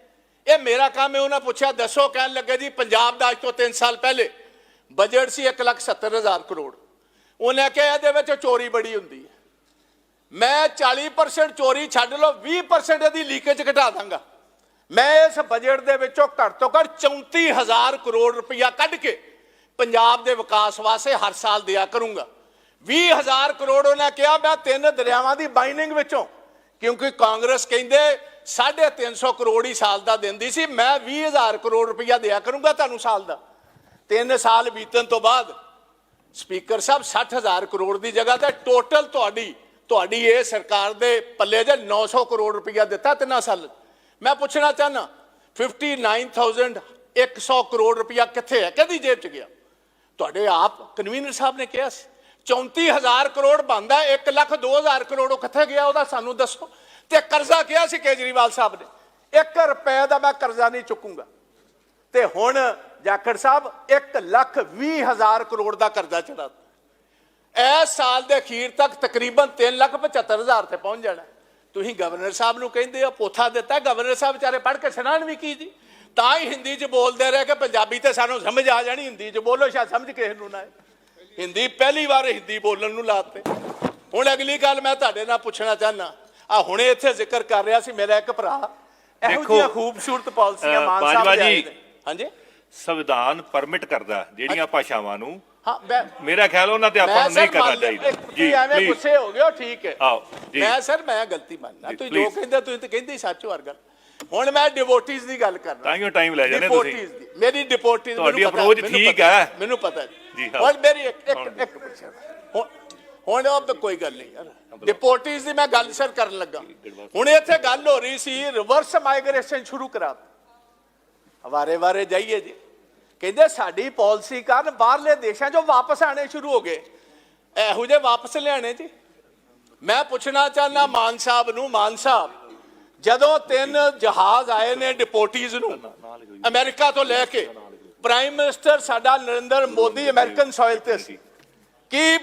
ਇਹ ਮੇਰਾ ਕੰਮ ਹੈ ਉਹਨਾਂ ਪੁੱਛਿਆ ਦੱਸੋ ਕਹਿਣ ਲੱਗੇ ਜੀ ਪੰਜਾਬ ਦਾ ਅੱਜ ਤੋਂ 3 ਸਾਲ ਪਹਿਲੇ ਬਜਟ ਸੀ 1,70,000 ਕਰੋੜ। ਉਹਨੇ ਕਿਹਾ ਇਹਦੇ ਵਿੱਚ ਚੋਰੀ ਬੜੀ ਹੁੰਦੀ ਹੈ। ਮੈਂ 40% ਚੋਰੀ ਛੱਡ ਲਓ 20% ਇਹਦੀ ਲੀਕੇਜ ਘਟਾ ਦਾਂਗਾ। ਮੈਂ ਇਸ ਬਜਟ ਦੇ ਵਿੱਚੋਂ ਘੱਟ ਤੋਂ ਘੱਟ 34000 ਕਰੋੜ ਰੁਪਇਆ ਕੱਢ ਕੇ ਪੰਜਾਬ ਦੇ ਵਿਕਾਸ ਵਾਸਤੇ ਹਰ ਸਾਲ ਦਿਆ ਕਰੂੰਗਾ। 20000 ਕਰੋੜ ਉਹਨੇ ਕਿਹਾ ਮੈਂ ਤਿੰਨ ਦਰਿਆਵਾਂ ਦੀ ਬਾਈਨਿੰਗ ਵਿੱਚੋਂ ਕਿਉਂਕਿ ਕਾਂਗਰਸ ਕਹਿੰਦੇ 350 ਕਰੋੜ ਹੀ ਸਾਲ ਦਾ ਦਿੰਦੀ ਸੀ। ਮੈਂ 20000 ਕਰੋੜ ਰੁਪਇਆ ਦਿਆ ਕਰੂੰਗਾ ਤੁਹਾਨੂੰ ਸਾਲ ਦਾ। ਤਿੰਨ ਸਾਲ ਬੀਤਣ ਤੋਂ ਬਾਅਦ ਸਪੀਕਰ ਸਾਹਿਬ 60000 ਕਰੋੜ ਦੀ ਜਗ੍ਹਾ ਤੇ ਟੋਟਲ ਤੁਹਾਡੀ ਤੁਹਾਡੀ ਇਹ ਸਰਕਾਰ ਦੇ ਪੱਲੇ ਜੇ 900 ਕਰੋੜ ਰੁਪਇਆ ਦਿੱਤਾ ਤਿੰਨਾਂ ਸਾਲ। ਮੈਂ ਪੁੱਛਣਾ ਚਾਹਨਾ 59100 ਕਰੋੜ ਰੁਪਇਆ ਕਿੱਥੇ ਹੈ? ਕਿਹਦੀ ਜੇਬ 'ਚ ਗਿਆ? ਤੁਹਾਡੇ ਆਪ ਕਨਵੀਨਰ ਸਾਹਿਬ ਨੇ ਕਿਹਾ ਸੀ 34000 ਕਰੋੜ ਬੰਦਾ 1 ਲੱਖ 2000 ਕਰੋੜ ਉਹ ਕਿੱਥੇ ਗਿਆ? ਉਹਦਾ ਸਾਨੂੰ ਦੱਸੋ। ਤੇ ਕਰਜ਼ਾ ਕਿਹਾ ਸੀ ਕੇਜਰੀਵਾਲ ਸਾਹਿਬ ਨੇ? 1 ਰੁਪਏ ਦਾ ਮੈਂ ਕਰਜ਼ਾ ਨਹੀਂ ਚੁੱਕੂੰਗਾ। ਤੇ ਹੁਣ ਜਾਖੜ ਸਾਹਿਬ 1 ਲੱਖ 20 ਹਜ਼ਾਰ ਕਰੋੜ ਦਾ ਕਰਜ਼ਾ ਚੜਾ ਇਸ ਸਾਲ ਦੇ ਅਖੀਰ ਤੱਕ ਤਕਰੀਬਨ 3 ਲੱਖ 75 ਹਜ਼ਾਰ ਤੇ ਪਹੁੰਚ ਜਾਣਾ। ਤੁਸੀਂ ਗਵਰਨਰ ਸਾਹਿਬ ਨੂੰ ਕਹਿੰਦੇ ਆ ਪੋਥਾ ਦਿੱਤਾ। ਗਵਰਨਰ ਸਾਹਿਬ ਵਿਚਾਰੇ ਪੜ੍ਹ ਕੇ ਸੁਣਾਣ ਵੀ ਕੀ ਜੀ? ਤਾਂ ਹੀ ਹਿੰਦੀ 'ਚ ਬੋਲਦੇ ਰਹੇ ਕਿ ਪੰਜਾਬੀ ਤੇ ਸਾਨੂੰ ਸਮਝ ਆ ਜਾਣੀ, ਹਿੰਦੀ 'ਚ ਬੋਲੋ, ਸ਼ਾਇਦ ਸਮਝ ਕਿਸੇ ਨੂੰ ਨਾ ਹਿੰਦੀ ਪਹਿਲੀ ਵਾਰ ਹਿੰਦੀ ਬੋਲਣ ਨੂੰ ਲਾਤੇ। ਹੁਣ ਅਗਲੀ ਗੱਲ ਮੈਂ ਤੁਹਾਡੇ ਨਾਲ ਪੁੱਛਣਾ ਚਾਹਨਾ ਆ ਹੁਣੇ ਇੱਥੇ ਜ਼ਿਕਰ ਕਰ ਰਿਹਾ ਸੀ ਮੇਰਾ ਇੱਕ ਭਰਾ। ਇਹੋ ਜਿਹੀਆਂ ਖੂਬਸੂਰਤ ਪਾਲਿਸੀਆਂ ਮਾਨ ਸਾਹਿਬ ਦੇ ਜੀ, ਆਏ। ਹਾਂਜੀ? ਸੰਵਿਧਾਨ ਪਰਮਿਟ ਕਰਦਾ ਜਿਹੜੀਆਂ ਭਾਸ਼ਾਵਾਂ ਨੂੰ। ਹਾਂ ਮੇਰਾ ਖਿਆਲ ਉਹਨਾਂ ਤੇ ਆਪਾਂ ਨੂੰ ਨਹੀਂ ਕਰਨਾ ਮੰਨ। ਚਾਹੀਦਾ। ਤੁਸੀਂ ਐਵੇਂ ਗੁੱਸੇ ਹੋ ਗਏ ਠੀਕ ਹੈ। ਆਓ ਜੀ। ਮੈਂ ਸਰ ਮੈਂ ਗਲਤੀ ਮੰਨਦਾ। ਜੀ, ਤੁਸੀਂ ਜੋ। ਕਹਿੰਦੇ ਤੁਸੀਂ ਤਾਂ ਕਹਿੰਦੇ ਸੱਚ ਹਰ ਗੱਲ ਹੁਣ ਮੈਂ ਡਿਵੋਟੀਜ਼ ਦੀ ਗੱਲ ਕਰਨਾ ਤਾਂ ਹੀ ਟਾਈਮ ਲੈ ਜਾਂਦੇ ਤੁਸੀਂ। Devotees ਦੀ। ਮੇਰੀ ਤੁਹਾਡੀ approach ਠੀਕ ਹੈ। ਮੈਨੂੰ ਪਤਾ ਜੀ, ਹਾਂ। ਹੁਣ ਮੇਰੀ ਇੱਕ ਇੱਕ ਇੱਕ sir। ਹੁਣ ਹੁਣ ਉਹ ਕੋਈ ਗੱਲ ਨਹੀਂ ਯਾਰ। ਡਿਪੋਰਟੀਜ਼ ਦੀ ਮੈਂ ਗੱਲ ਸਰ ਕਰਨ ਲੱਗਾ। ਹੁਣ ਇੱਥੇ ਗੱਲ ਹੋ ਰਹੀ ਸੀ ਰਿਵਰਸ ਮਾਈਗ੍ਰੇਸ਼ਨ ਸ਼ੁਰੂ ਕਰਾ ਹਵਾਰੇ ਵਾਰੇ ਜਾਈਏ ਜੀ। ਕਹਿੰਦੇ ਸਾਡੀ ਪਾਲਿਸੀ ਕਾਰਨ ਬਾਹਰਲੇ ਦੇਸ਼ਾਂ 'ਚੋਂ ਵਾਪਸ ਆਣੇ ਸ਼ੁਰੂ ਹੋ ਗਏ। ਇਹੋ ਜਿਹੇ ਵਾਪਸ ਲਿਆਣੇ ਜੀ। ਮੈਂ ਪੁੱਛਣਾ ਚਾਹੁੰਦਾ ਮਾਨ ਸਾਹਿਬ ਨੂੰ, ਮਾਨ ਸਾਹਿਬ, ਜਦੋਂ ਤਿੰਨ ਜਹਾਜ਼ ਆਏ ਨੇ ਡਿਪੋਰਟੀਜ਼ ਨੂੰ, ਅਮਰੀਕਾ ਤੋਂ ਲੈ ਕੇ ਪ੍ਰਾਈਮ ਮਿਨਿਸਟਰ ਸਾਡਾ ਨਰਿੰਦਰ ਮੋਦੀ ਅਮਰੀਕਨ ਸੋਇਲ ਤੇ ਸੀ। ਕਿ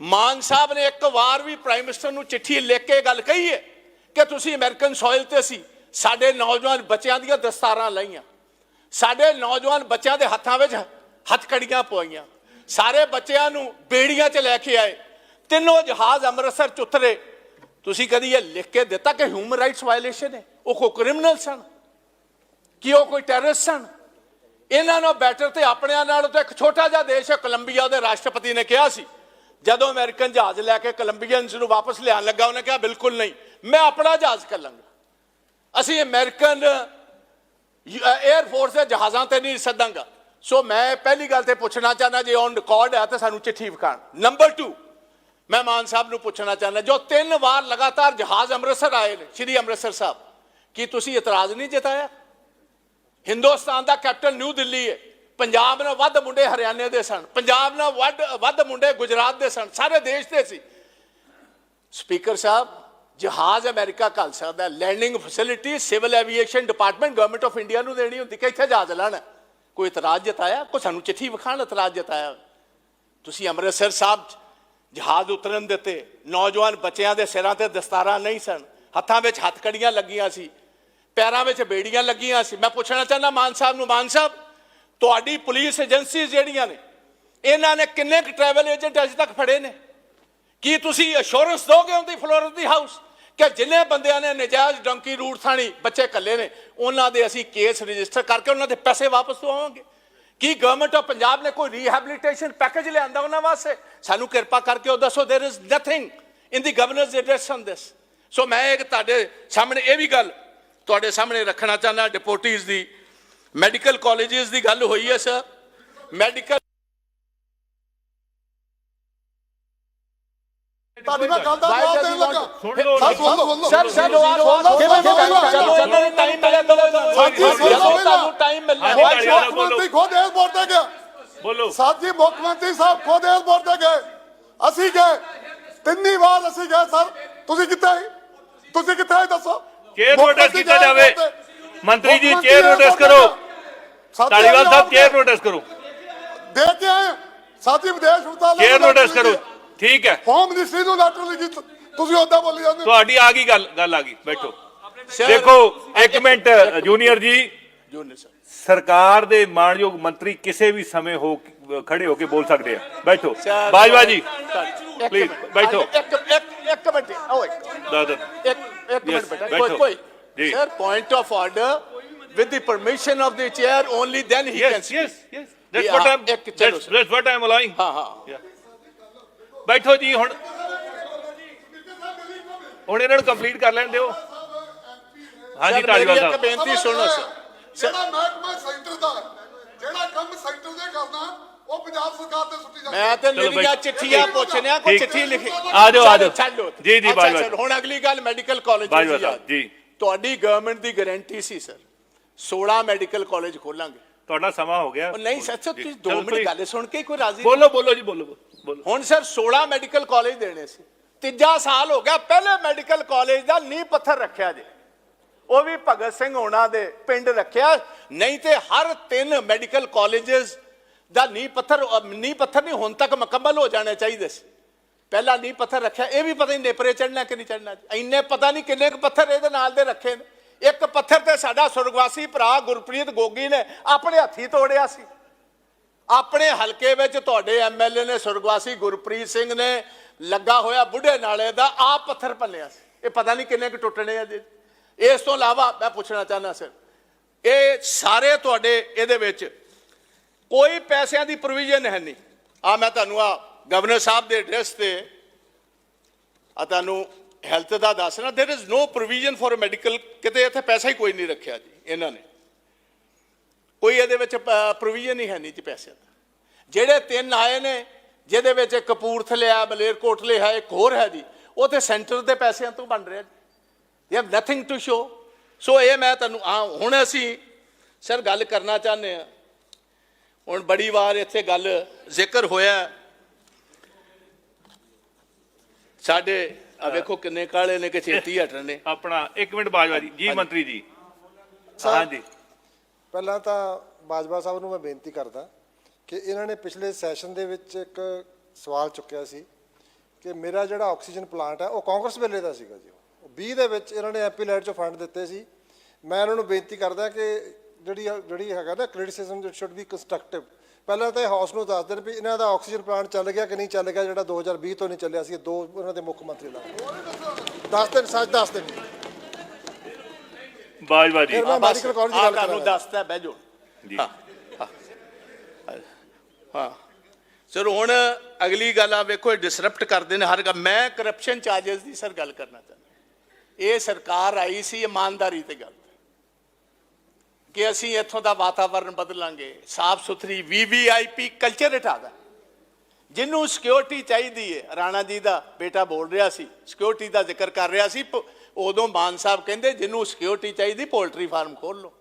ਮਾਨ ਸਾਹਿਬ ਨੇ ਇੱਕ ਵਾਰ ਵੀ ਪ੍ਰਾਈਮ ਮਿਨਿਸਟਰ ਨੂੰ ਚਿੱਠੀ ਲਿਖ ਕੇ ਗੱਲ ਕਹੀ ਹੈ ਕਿ ਤੁਸੀਂ ਅਮਰੀਕਨ ਸੋਇਲ ਤੇ ਸੀ, ਸਾਡੇ ਨੌਜਵਾਨ ਬੱਚਿਆਂ ਦੀਆਂ ਦਸਤਾਰਾਂ ਲਾਈਆਂ। ਸਾਡੇ ਨੌਜਵਾਨ ਬੱਚਿਆਂ ਦੇ ਹੱਥਾਂ ਵਿੱਚ ਹੱਥਕੜੀਆਂ ਪਵਾਈਆਂ। ਸਾਰੇ ਬੱਚਿਆਂ ਨੂੰ ਬੇੜੀਆਂ 'ਚ ਲੈ ਕੇ ਆਏ। ਤਿੰਨੋਂ ਜਹਾਜ਼ ਅੰਮ੍ਰਿਤਸਰ 'ਚ ਉਤਰੇ। ਤੁਸੀਂ ਕਦੀ ਇਹ ਲਿਖ ਕੇ ਦਿੱਤਾ ਕਿ ਹਿਊਮਨ ਰਾਈਟਸ ਵਾਇਲੇਸ਼ਨ ਹੈ? ਉਹ ਕੋਈ ਕ੍ਰਿਮੀਨਲ ਸਨ? ਕਿ ਉਹ ਕੋਈ ਟੈਰਰਿਸਟ ਸਨ? ਇਹਨਾਂ ਨੂੰ ਬੈਟਰ ਤੇ ਆਪਣਿਆਂ ਨਾਲ ਤਾਂ ਇੱਕ ਛੋਟਾ ਜਿਹਾ ਦੇਸ਼ ਹੈ, ਕੋਲੰਬੀਆ ਦੇ ਰਾਸ਼ਟਰਪਤੀ ਨੇ ਕਿਹਾ ਸੀ ਜਦੋਂ ਅਮਰੀਕਨ ਜਹਾਜ਼ ਲੈ ਕੇ ਕੋਲੰਬੀਅਨਸ ਨੂੰ ਵਾਪਸ ਲਿਆਉਣ ਲੱਗਾ, ਉਹਨੇ ਕਿਹਾ, ਬਿਲਕੁਲ ਨਹੀਂ, ਮੈਂ ਆਪਣਾ ਜਹਾਜ਼ ਕਰ ਲਾਂਗਾ ਅਸੀਂ ਅਮਰੀਕਨ 에ਅਰ ਫੋਰਸ ਦੇ ਜਹਾਜ਼ਾਂ ਤੇ ਨਹੀਂ ਸੱਦਾਂਗਾ। ਸੋ ਮੈਂ ਪਹਿਲੀ ਗੱਲ ਤੇ ਪੁੱਛਣਾ ਚਾਹੁੰਦਾ, ਜੇ ਔਨ ਰਿਕਾਰਡ ਹੈ ਤਾਂ ਸਾਨੂੰ ਚਿੱਠੀ ਵਿਖਾਣ ਨੰਬਰ 2 ਮੈਂ ਮਾਨ ਸਾਹਿਬ ਨੂੰ ਪੁੱਛਣਾ ਚਾਹੁੰਦਾ, ਜੋ ਤਿੰਨ ਵਾਰ ਲਗਾਤਾਰ ਜਹਾਜ਼ ਅੰਮ੍ਰਿਤਸਰ ਆਏ ਨੇ, ਸ਼੍ਰੀ ਅੰਮ੍ਰਿਤਸਰ ਸਾਹਿਬ, ਕੀ ਤੁਸੀਂ ਇਤਰਾਜ਼ ਨਹੀਂ ਜਤਾਇਆ? ਹਿੰਦੁਸਤਾਨ ਦਾ ਕੈਪਟਨ ਨਿਊ ਦਿੱਲੀ ਹੈ ਪੰਜਾਬ ਨਾਲ ਵੱਧ ਮੁੰਡੇ ਹਰਿਆਣੇ ਦੇ ਸਨ, ਪੰਜਾਬ ਨਾਲ ਵੱਧ ਵੱਧ ਮੁੰਡੇ ਗੁਜਰਾਤ ਦੇ ਸਨ, ਸਾਰੇ ਦੇਸ਼ ਦੇ ਸੀ। ਸਪੀਕਰ ਸਾਹਿਬ, ਜਹਾਜ਼ ਅਮਰੀਕਾ ਘੱਲ ਸਕਦਾ, landing facility, civil aviation department government of India ਨੂੰ ਦੇਣੀ ਹੁੰਦੀ, ਕਿ ਇੱਥੇ ਜਹਾਜ਼ ਲੈਣਾ। ਕੋਈ ਇਤਰਾਜ਼ ਜਤਾਇਆ? ਕੋਈ ਸਾਨੂੰ ਚਿੱਠੀ ਵਿਖਾਣ ਇਤਰਾਜ਼ ਜਤਾਇਆ? ਤੁਸੀਂ ਅੰਮ੍ਰਿਤਸਰ ਸਾਹਿਬ 'ਚ ਜਹਾਜ਼ ਉਤਰਨ ਦਿੱਤੇ, ਨੌਜਵਾਨ ਬੱਚਿਆਂ ਦੇ ਸਿਰਾਂ ਤੇ ਦਸਤਾਰਾਂ ਨਹੀਂ ਸਨ, ਹੱਥਾਂ ਵਿੱਚ ਹੱਥਕੜੀਆਂ ਲੱਗੀਆਂ ਸੀ, ਪੈਰਾਂ ਵਿੱਚ ਬੇੜੀਆਂ ਲੱਗੀਆਂ ਸੀ। ਮੈਂ ਪੁੱਛਣਾ ਚਾਹੁੰਦਾ, ਮਾਨ ਸਾਹਿਬ ਨੂੰ, ਮਾਨ ਸਾਹਿਬ ਤੁਹਾਡੀ ਪੁਲਿਸ ਏਜੰਸੀ ਜਿਹੜੀਆਂ ਨੇ ਇਹਨਾਂ ਨੇ ਕਿੰਨੇ ਕੁ ਟਰੈਵਲ ਏਜੰਟ ਅਜੇ ਤੱਕ ਫੜੇ ਨੇ ਕੀ ਤੁਸੀਂ ਅਸ਼ੋਰੈਂਸ ਦੋਗੇ ਉਹਦੀ ਫਲੋਰ ਦੀ ਹਾਊਸ ਕਿ ਜਿੰਨੇ ਬੰਦਿਆਂ ਨੇ ਨਜਾਇਜ਼ ਡੰਕੀ ਰੂਟ ਥਾਣੀ ਬੱਚੇ ਕੱਲੇ ਨੇ ਉਹਨਾਂ ਦੇ ਅਸੀਂ ਕੇਸ ਰਜਿਸਟਰ ਕਰਕੇ ਉਹਨਾਂ ਦੇ ਪੈਸੇ ਵਾਪਸ ਦਵਾਵਾਂਗੇ ਕੀ ਗਵਰਨਮੈਂਟ ਆਫ ਪੰਜਾਬ ਨੇ ਕੋਈ ਰੀਹੈਬਿਲਿਟੇਸ਼ਨ ਪੈਕੇਜ ਲਿਆਂਦਾ ਉਹਨਾਂ ਵਾਸਤੇ ਸਾਨੂੰ ਕਿਰਪਾ ਕਰਕੇ ਉਹ ਦੱਸੋ there is nothing in the governor's address on this so ਮੈਂ ਇੱਕ ਤੁਹਾਡੇ ਸਾਹਮਣੇ ਇਹ ਵੀ ਗੱਲ ਤੁਹਾਡੇ ਸਾਹਮਣੇ ਰੱਖਣਾ ਚਾਹੁੰਦਾ ਡਿਪੋਰਟੀਜ਼ ਦੀ ਮੈਡੀਕਲ ਕਾਲਜਸ ਦੀ ਗੱਲ ਹੋਈ ਹੈ ਸਰ। ਮੈਡੀਕਲ ਮੁੱਖ ਮੰਤਰੀ ਸਾਥੀ ਮੁੱਖ ਮੰਤਰੀ ਸਾਹਿਬ ਖੁਦ 에어ਪੋਰਟ ਤੇ ਗਏ। ਅਸੀਂ ਗਏ। ਤਿੰਨੀ ਵਾਰ ਅਸੀਂ ਗਏ ਸਰ। ਤੁਸੀਂ ਕਿੱਥੇ ਤੁਸੀਂ ਕਿੱਥੇ ਦੱਸੋ? ਚੇਅਰ ਨੋਟਿਸ ਕੀਤਾ ਜਾਵੇ। ਮੰਤਰੀ ਜੀ ਚੇਅਰ ਨੋਟਿਸ ਕਰੋ। ਸਾਥੀ ਸਾਹਿਬ ਚੇਅਰ ਨੋਟਿਸ ਕਰੋ। ਦੇ ਕੇ ਆਏ। ਸਾਥੀ ਵਿਦੇਸ਼ ਮੰਤਰਾਲੇ ਚੇਅਰ ਨੂੰ ਨੋਟਿਸ ਕਰੋ। ਲਿਖੀ। ਠੀਕ ਹੈ। ਹੋਮ ਮਿਨਿਸਟਰੀ ਨੂੰ ਲੈਟਰ ਲਿਖੀ। ਤੁਸੀਂ ਉਹਦਾ ਬੋਲੀ ਜਾਂਦੇ ਹੋ। ਤੁਹਾਡੀ ਆ ਗਈ ਗੱਲ ਗੱਲ ਆ ਗਈ। ਬੈਠੋ। ਦੇਖੋ ਇੱਕ ਮਿੰਟ ਜੂਨੀਅਰ ਜੀ। Junior sir. ਸਰਕਾਰ ਦੇ ਮਾਨਯੋਗ ਮੰਤਰੀ ਕਿਸੇ ਵੀ ਸਮੇਂ ਹੋ ਖੜੇ ਹੋ ਕੇ ਬੋਲ ਸਕਦੇ ਆ। ਬੈਠੋ। ਬਾਜਵਾ ਜੀ। ਇੱਕ Please, ਮਿੰਟ, ਬੈਠੋ। ਇੱਕ ਇੱਕ ਇੱਕ ਮਿੰਟ। ਓ ਇੱਕ। ਦਾਦਾ ਇੱਕ ਇੱਕ ਮਿੰਟ ਬੈਠੋ। ਕੋਈ ਕੋਈ। ਜੀ। Sir point of order with the permission of the chair only then he can yes speak yes that's Yeah, what I'm ਇੱਕ ਚਲੋ sir. That's what I'm alleging ਹਾਂ ਹਾਂ ਬੈਠੋ ਜੀ ਹੁਣ ਹੁਣ ਇਹਨਾਂ ਨੂੰ ਕੰਪਲੀਟ ਕਰ ਲੈਣ ਦਿਓ। ਹਾਂਜੀ Sir, ਧਾਲੀਵਾਲ ਮੇਰੀ ਇੱਕ ਸਾਹਿਬ। ਬੇਨਤੀ ਸੁਣੋ ਸਰ ਜਿਹੜਾ ਮਹਿਕਮਾ ਸੈਂਟਰ ਦਾ ਜਿਹੜਾ ਕੰਮ ਸੈਂਟਰ ਦੇ ਕਰਨਾ ਉਹ ਪੰਜਾਬ ਸਰਕਾਰ ਤੇ ਸੁੱਟੀ ਜਾਂਦੀ ਮੈਂ ਤੇ ਚਲੋ ਮੇਰੀਆਂ ਬਈ। ਚਿੱਠੀਆਂ ਪੁੱਛਣਿਆ ਕੋਈ ਠੀਕ। ਚਿੱਠੀ ਲਿਖੀ। ਆ ਜਾਓ, ਆ ਜਾਓ। ਛੱਡੋ। ਜੀ, ਜੀ, ਅੱਛਾ, ਬਾਜਵਾ sir, ਹੁਣ ਅਗਲੀ ਗੱਲ ਮੈਡੀਕਲ ਕਾਲਜ ਬਾਜਵਾ ਸਾਹਿਬ, ਜੀ। ਤੁਹਾਡੀ ਗਵਰਨਮੈਂਟ ਦੀ ਗਾਰੰਟੀ ਸੀ ਸਰ 16 ਮੈਡੀਕਲ ਕਾਲਜ ਖੋਲਾਂਗੇ। ਤੁਹਾਡਾ ਸਮਾਂ ਹੋ ਗਿਆ। ਉਹ ਨਹੀਂ ਸੱਚ ਜੀ, ਤੁਸੀਂ 2 ਚਲੋ ਮਿੰਟ। ਗੱਲ ਸੁਣ ਕੇ ਕੋਈ ਰਾਜ਼ੀ। ਬੋਲੋ ਬੋਲੋ ਜੀ ਬੋਲੋ ਬੋਲੋ। ਹੁਣ ਸਰ 16 ਮੈਡੀਕਲ ਕਾਲਜ ਦੇਣੇ ਸੀ। ਤੀਜਾ ਸਾਲ ਹੋ ਗਿਆ ਪਹਿਲੇ ਮੈਡੀਕਲ ਕਾਲਜ ਦਾ ਨੀਂਹ ਪੱਥਰ ਰੱਖਿਆ ਜੇ। ਉਹ ਵੀ ਭਗਤ ਸਿੰਘ ਹੋਣਾ ਦੇ ਪਿੰਡ ਰੱਖਿਆ। ਨਹੀਂ ਤੇ ਹਰ ਤਿੰਨ ਮੈਡੀਕਲ ਕਾਲਜਸ ਦਾ ਨੀਂਹ ਪੱਥਰ ਨੀਂਹ ਪੱਥਰ ਨਹੀਂ ਹੁਣ ਤੱਕ ਮੁਕੰਮਲ ਹੋ ਜਾਣੇ ਚਾਹੀਦੇ ਸੀ। ਪਹਿਲਾ ਨੀਂਹ ਪੱਥਰ ਰੱਖਿਆ ਇਹ ਵੀ ਪਤਾ ਨਹੀਂ ਨੇਪਰੇ ਚੜਨਾ ਕਿ ਨਹੀਂ ਚੜਨਾ ਇੰਨੇ ਪਤਾ ਨਹੀਂ ਕਿੰਨੇ ਕੁ ਪੱਥਰ ਇਹਦੇ ਨਾਲ ਦੇ ਰੱਖੇ ਨੇ। ਇੱਕ ਪੱਥਰ ਤੇ ਸਾਡਾ ਸੁਰਗਵਾਸੀ ਭਰਾ ਗੁਰਪ੍ਰੀਤ ਗੋਗੀ ਨੇ ਆਪਣੇ ਹੱਥੀ ਤੋੜਿਆ ਸੀ। ਆਪਣੇ ਹਲਕੇ ਵਿੱਚ ਤੁਹਾਡੇ ਐਮਐਲਏ ਨੇ ਸੁਰਗਵਾਸੀ ਗੁਰਪ੍ਰੀਤ ਸਿੰਘ ਨੇ ਲੱਗਾ ਹੋਇਆ ਬੁੱਢੇ ਨਾਲੇ ਦਾ ਆਪ ਪੱਥਰ ਭੰਨਿਆ ਸੀ। ਇਹ ਪਤਾ ਨਹੀਂ ਕਿੰਨੇ ਕੁ ਟੁੱਟਣੇ ਆ ਜੀ। ਇਸ ਤੋਂ ਇਲਾਵਾ ਮੈਂ ਪੁੱਛਣਾ ਚਾਹੁੰਦਾ ਸਰ ਇਹ ਸਾਰੇ ਤੁਹਾਡੇ ਇਹਦੇ ਵਿੱਚ ਕੋਈ ਪੈਸਿਆਂ ਦੀ ਪ੍ਰੋਵੀਜ਼ਨ ਹੈ ਨਹੀਂ। ਆ ਮੈਂ ਤੁਹਾਨੂੰ ਆ ਗਵਰਨਰ ਸਾਹਿਬ ਦੇ ਐਡਰੈਸ ਤੇ ਆ ਤੁਹਾਨੂੰ ਹੈਲਥ ਦਾ ਦੱਸ ਰਿਹਾ there is no provision for medical ਕਿਤੇ ਇੱਥੇ ਪੈਸਾ ਹੀ ਕੋਈ ਨਹੀਂ ਰੱਖਿਆ ਜੀ, ਇਹਨਾਂ ਨੇ। ਕੋਈ ਇਹਦੇ ਵਿੱਚ ਪ੍ਰੋਵੀਜ਼ਨ ਹੀ ਹੈ ਨਹੀਂ ਜੀ ਪੈਸੇ ਦਾ। ਜਿਹੜੇ ਤਿੰਨ ਆਏ ਨੇ, ਜਿਹਦੇ ਵਿੱਚ ਕਪੂਰਥਲੇ ਆ, ਮਲੇਰਕੋਟਲੇ ਹੈ, ਇੱਕ ਹੋਰ ਹੈ ਜੀ, ਉਹ ਤੇ ਸੈਂਟਰ ਦੇ ਪੈਸਿਆਂ ਤੋਂ ਬਣ ਰਿਹਾ ਜੀ। They have nothing to show so ਇਹ ਮੈਂ ਤੁਹਾਨੂੰ ਆ ਹੁਣ ਅਸੀਂ, ਸਰ, ਗੱਲ ਕਰਨਾ ਚਾਹੁੰਦੇ ਆ ਹੁਣ ਬੜੀ ਵਾਰ ਇੱਥੇ ਗੱਲ ਜ਼ਿਕਰ ਹੋਇਆ। ਸਾਡੇ ਆ ਵੇਖੋ ਕਿੰਨੇ ਕਾਲੇ ਨੇ ਕਿ ਛੇਤੀ ਹਟਣ ਨੇ। ਆਪਣਾ 1 ਮਿੰਟ ਬਾਜਵਾ ਜੀ ਜੀ ਮੰਤਰੀ ਜੀ। ਹਾਂਜੀ। ਪਹਿਲਾਂ ਤਾਂ ਬਾਜਵਾ ਸਾਹਿਬ ਨੂੰ ਮੈਂ ਬੇਨਤੀ ਕਰਦਾ ਕਿ ਇਹਨਾਂ ਨੇ ਪਿਛਲੇ ਸੈਸ਼ਨ ਦੇ ਵਿੱਚ ਇੱਕ ਸਵਾਲ ਚੁੱਕਿਆ ਸੀ ਕਿ ਮੇਰਾ ਜਿਹੜਾ ਆਕਸੀਜਨ ਪਲਾਂਟ ਹੈ ਉਹ ਕਾਂਗਰਸ ਵੇਲੇ ਦਾ ਸੀਗਾ ਜੀ। ਉਹ 20 ਦੇ ਵਿੱਚ ਇਹਨਾਂ ਨੇ ਐਮਪੀ ਲਾਈਟ ਚੋਂ ਫੰਡ ਦਿੱਤੇ ਸੀ। ਮੈਂ ਇਹਨਾਂ ਨੂੰ ਬੇਨਤੀ ਕਰਦਾ ਕਿ ਜਿਹੜੀ ਜਿਹੜੀ ਹੈਗਾ ਨਾ criticism it should be constructive ਪਹਿਲਾਂ ਤਾਂ ਇਹ ਹਾਊਸ ਨੂੰ ਦੱਸ ਦੇਣ ਵੀ ਇਹਨਾਂ ਦਾ ਆਕਸੀਜਨ ਪਲਾਂਟ ਚੱਲ ਗਿਆ ਕਿ ਨਹੀਂ ਚੱਲ ਗਿਆ ਜਿਹੜਾ 2020 ਤੋਂ ਨਹੀਂ ਚੱਲਿਆ ਸੀ ਦੋ ਉਹਨਾਂ ਦੇ ਮੁੱਖ ਮੰਤਰੀ ਦਾ ਦੱਸ ਦੇਣ ਸੱਚ ਦੱਸ ਦੇਣ। ਬਾਜਵਾ ਜੀ। ਫਿਰ ਮੈਂ ਮੈਡੀਕਲ ਕਾਲਜ ਦੀ ਆ ਗੱਲ ਤੁਹਾਨੂੰ ਕਰਾਂਗਾ। ਦੱਸਦਾ ਬਹਿ ਜਾਓ। ਜੀ। ਹਾਂ ਹਾਂ, ਹਾਂ। ਸਰ ਹੁਣ ਅਗਲੀ ਗੱਲ ਆ ਵੇਖੋ ਇਹ ਡਿਸਰਪਟ ਕਰਦੇ ਨੇ ਹਰ ਗੱਲ। ਮੈਂ ਕਰਪਸ਼ਨ ਚਾਰजेस ਦੀ ਸਰ ਗੱਲ ਕਰਨਾ ਚਾਹੁੰਦਾ। ਇਹ ਸਰਕਾਰ ਆਈ ਸੀ ਇਮਾਨਦਾਰੀ ਤੇ ਗੱਲ। ਕਿ ਅਸੀਂ ਇੱਥੋਂ ਦਾ ਵਾਤਾਵਰਣ ਬਦਲਾਂਗੇ, ਸਾਫ਼ ਸੁਥਰੀ ਵੀਵੀਆਈਪੀ ਕਲਚਰ ਹਟਾਦਾ ਜਿਹਨੂੰ ਸਿਕਿਉਰਿਟੀ ਚਾਹੀਦੀ ਹੈ ਰਾਣਾ ਜੀ ਦਾ ਬੇਟਾ ਬੋਲ ਰਿਹਾ ਸੀ ਸਿਕਿਉਰਿਟੀ ਦਾ ਜ਼ਿਕਰ ਕਰ ਰਿਹਾ ਸੀ, ਪ- ਉਦੋਂ ਮਾਨ ਸਾਹਿਬ ਕਹਿੰਦੇ, ਜਿਹਨੂੰ ਸਿਕਿਉਰਿਟੀ ਚਾਹੀਦੀ ਪੋਲਟਰੀ ਫਾਰਮ ਖੋਲ ਲਓ।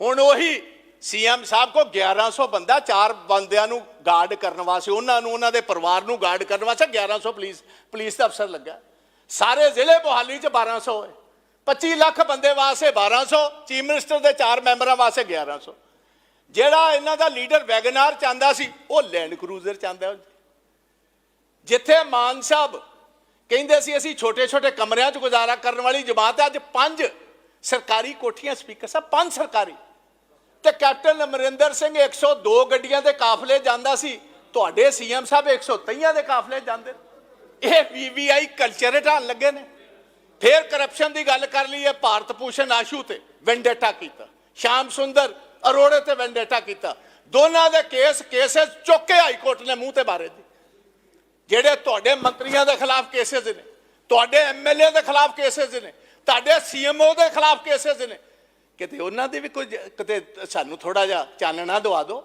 ਹੁਣ ਉਹੀ ਸੀਐਮ ਸਾਹਿਬ ਕੋ 1100 ਬੰਦਾ, ਚਾਰ ਬੰਦਿਆਂ ਨੂੰ ਗਾਰਡ ਕਰਨ ਵਾਸਤੇ, ਉਹਨਾਂ ਨੂੰ, ਉਹਨਾਂ ਦੇ ਪਰਿਵਾਰ ਨੂੰ ਗਾਰਡ ਕਰਨ ਵਾਸਤੇ 1100 ਪੁਲਿਸ ਪੁਲਿਸ ਦਾ ਅਫਸਰ ਲੱਗਾ। ਸਾਰੇ ਜ਼ਿਲ੍ਹੇ ਮੋਹਾਲੀ ਚ 1200 ਹੈ 25 ਲੱਖ ਬੰਦੇ ਵਾਸਤੇ 1200 ਚੀਫ ਮਿਨਿਸਟਰ ਦੇ ਚਾਰ ਮੈਂਬਰਾਂ ਵਾਸਤੇ 1100 ਜਿਹੜਾ ਇਹਨਾਂ ਦਾ ਲੀਡਰ ਵੈਗਨਾਰ ਚਾਹੁੰਦਾ ਸੀ, ਉਹ ਲੈਂਡ ਕਰੂਜ਼ਰ ਚਾਹੁੰਦਾ ਜਿੱਥੇ ਮਾਨ ਸਾਹਿਬ ਕਹਿੰਦੇ ਸੀ, ਅਸੀਂ ਛੋਟੇ ਛੋਟੇ ਕਮਰਿਆਂ 'ਚ ਗੁਜ਼ਾਰਾ ਕਰਨ ਵਾਲੀ ਜਮਾਤ ਹੈ, ਅੱਜ ਪੰਜ ਸਰਕਾਰੀ ਕੋਠੀਆਂ ਸਪੀਕਰ ਸਾਹਿਬ, ਪੰਜ ਸਰਕਾਰੀ। ਤੇ ਕੈਪਟਨ ਅਮਰਿੰਦਰ ਸਿੰਘ 102 ਗੱਡੀਆਂ ਦੇ ਕਾਫਲੇ ਜਾਂਦਾ ਸੀ, ਤੁਹਾਡੇ ਸੀਐਮ ਸਾਹਿਬ 123 ਦੇ ਕਾਫਲੇ ਜਾਂਦੇ ਨੇ। ਇਹ ਵੀਵੀਆਈ ਕਲਚਰ ਹਟਾਉਣ ਲੱਗੇ ਨੇ। ਫੇਰ ਕਰਪਸ਼ਨ ਦੀ ਗੱਲ ਕਰ ਲਈਏ, ਭਾਰਤ ਭੂਸ਼ਣ ਆਸ਼ੂ ਤੇ ਵੈਂਡੇਟਾ ਕੀਤਾ, ਸ਼ਾਮ ਸੁੰਦਰ ਅਰੋੜੇ ਤੇ ਵੈਂਡੇਟਾ ਕੀਤਾ। ਦੋਨਾਂ ਦੇ ਕੇਸ ਕੇਸਸ ਚੁੱਕੇ ਹਾਈ ਕੋਰਟ ਨੇ ਮੂੰਹ ਤੇ ਮਾਰੇ ਜੀ ਜਿਹੜੇ ਤੁਹਾਡੇ ਮੰਤਰੀਆਂ ਦੇ ਖਿਲਾਫ ਕੇਸਸ ਨੇ, ਤੁਹਾਡੇ ਐਮਐਲਏ ਦੇ ਖਿਲਾਫ ਕੇਸਸ ਨੇ, ਤੁਹਾਡੇ ਸੀਐਮਓ ਦੇ ਖਿਲਾਫ ਕੇਸਸ ਨੇ, ਕਿਤੇ ਉਹਨਾਂ ਦੇ ਵੀ ਕੋਈ ਕਿਤੇ ਸਾਨੂੰ ਥੋੜਾ ਜਿਹਾ ਚਾਨਣਾ ਦਵਾ ਦਿਓ।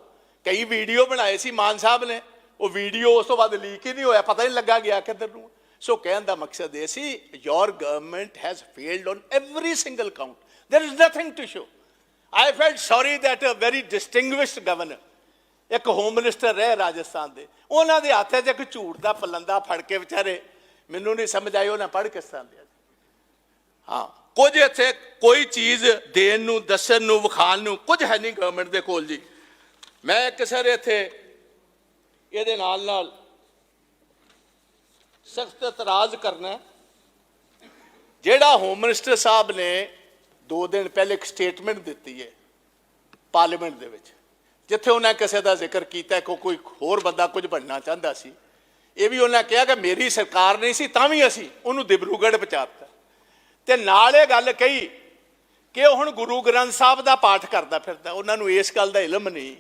ਕਈ ਵੀਡੀਓ ਬਣਾਏ ਸੀ ਮਾਨ ਸਾਹਿਬ ਨੇ, ਉਹ ਵੀਡੀਓ ਉਸ ਤੋਂ ਬਾਅਦ ਲੀਕ ਹੀ ਨਹੀਂ ਹੋਇਆ, ਪਤਾ ਹੀ ਨਹੀਂ ਲੱਗਾ ਗਿਆ ਕਿੱਧਰ ਨੂੰ। ਸੋ ਕਹਿਣ ਦਾ ਮਕਸਦ ਇਹ ਸੀ your government has failed on every single count. There is nothing to show. I felt sorry that a very distinguished governor ਇੱਕ ਹੋਮ ਮਿਨਿਸਟਰ ਰਹੇ ਰਾਜਸਥਾਨ ਦੇ ਉਹਨਾਂ ਦੇ ਹੱਥ 'ਚ ਇੱਕ ਝੂਠ ਦਾ, ਪਲੰਦਾ ਫੜ ਕੇ ਵਿਚਾਰੇ, ਮੈਨੂੰ ਨਹੀਂ ਸਮਝ ਆਈ, ਉਹਨਾਂ ਪੜ ਕਿਸ ਤਰ੍ਹਾਂ ਦੇ ਹਾਂ, ਕੁਝ ਇੱਥੇ ਕੋਈ ਚੀਜ਼ ਦੇਣ ਨੂੰ, ਦੱਸਣ ਨੂੰ ਵਿਖਾਣ ਨੂੰ ਕੁਝ ਹੈ ਨਹੀਂ ਗਵਰਨਮੈਂਟ ਦੇ ਕੋਲ ਜੀ ਮੈਂ ਇੱਕ ਸਰ ਇੱਥੇ, ਇਹਦੇ ਨਾਲ ਨਾਲ ਸਖਤ ਇਤਰਾਜ਼ ਕਰਨਾ ਜਿਹੜਾ ਹੋਮ ਮਿਨਿਸਟਰ ਸਾਹਿਬ ਨੇ 2 ਦਿਨ ਪਹਿਲੇ ਇੱਕ ਸਟੇਟਮੈਂਟ ਦਿੱਤੀ ਹੈ ਪਾਰਲੀਮੈਂਟ ਦੇ ਵਿੱਚ, ਜਿੱਥੇ ਉਹਨਾਂ ਕਿਸੇ ਦਾ ਜ਼ਿਕਰ ਕੀਤਾ ਕਿ ਕੋਈ ਹੋਰ ਬੰਦਾ ਕੁਝ ਬਣਨਾ ਚਾਹੁੰਦਾ ਸੀ। ਇਹ ਵੀ ਉਹਨਾਂ ਕਿਹਾ ਕਿ ਮੇਰੀ ਸਰਕਾਰ ਨਹੀਂ ਸੀ, ਤਾਂ ਵੀ ਅਸੀਂ ਉਹਨੂੰ ਦਿਬਰੂਗੜ੍ਹ ਪਹੁੰਚਾਤਾ। ਤੇ ਨਾਲ ਇਹ ਗੱਲ ਕਹੀ ਕਿ ਉਹ ਹੁਣ ਗੁਰੂ ਗ੍ਰੰਥ ਸਾਹਿਬ ਦਾ ਪਾਠ ਕਰਦਾ ਫਿਰਦਾ, ਉਹਨਾਂ ਨੂੰ ਇਸ ਗੱਲ ਦਾ ਇਲਮ ਨਹੀਂ।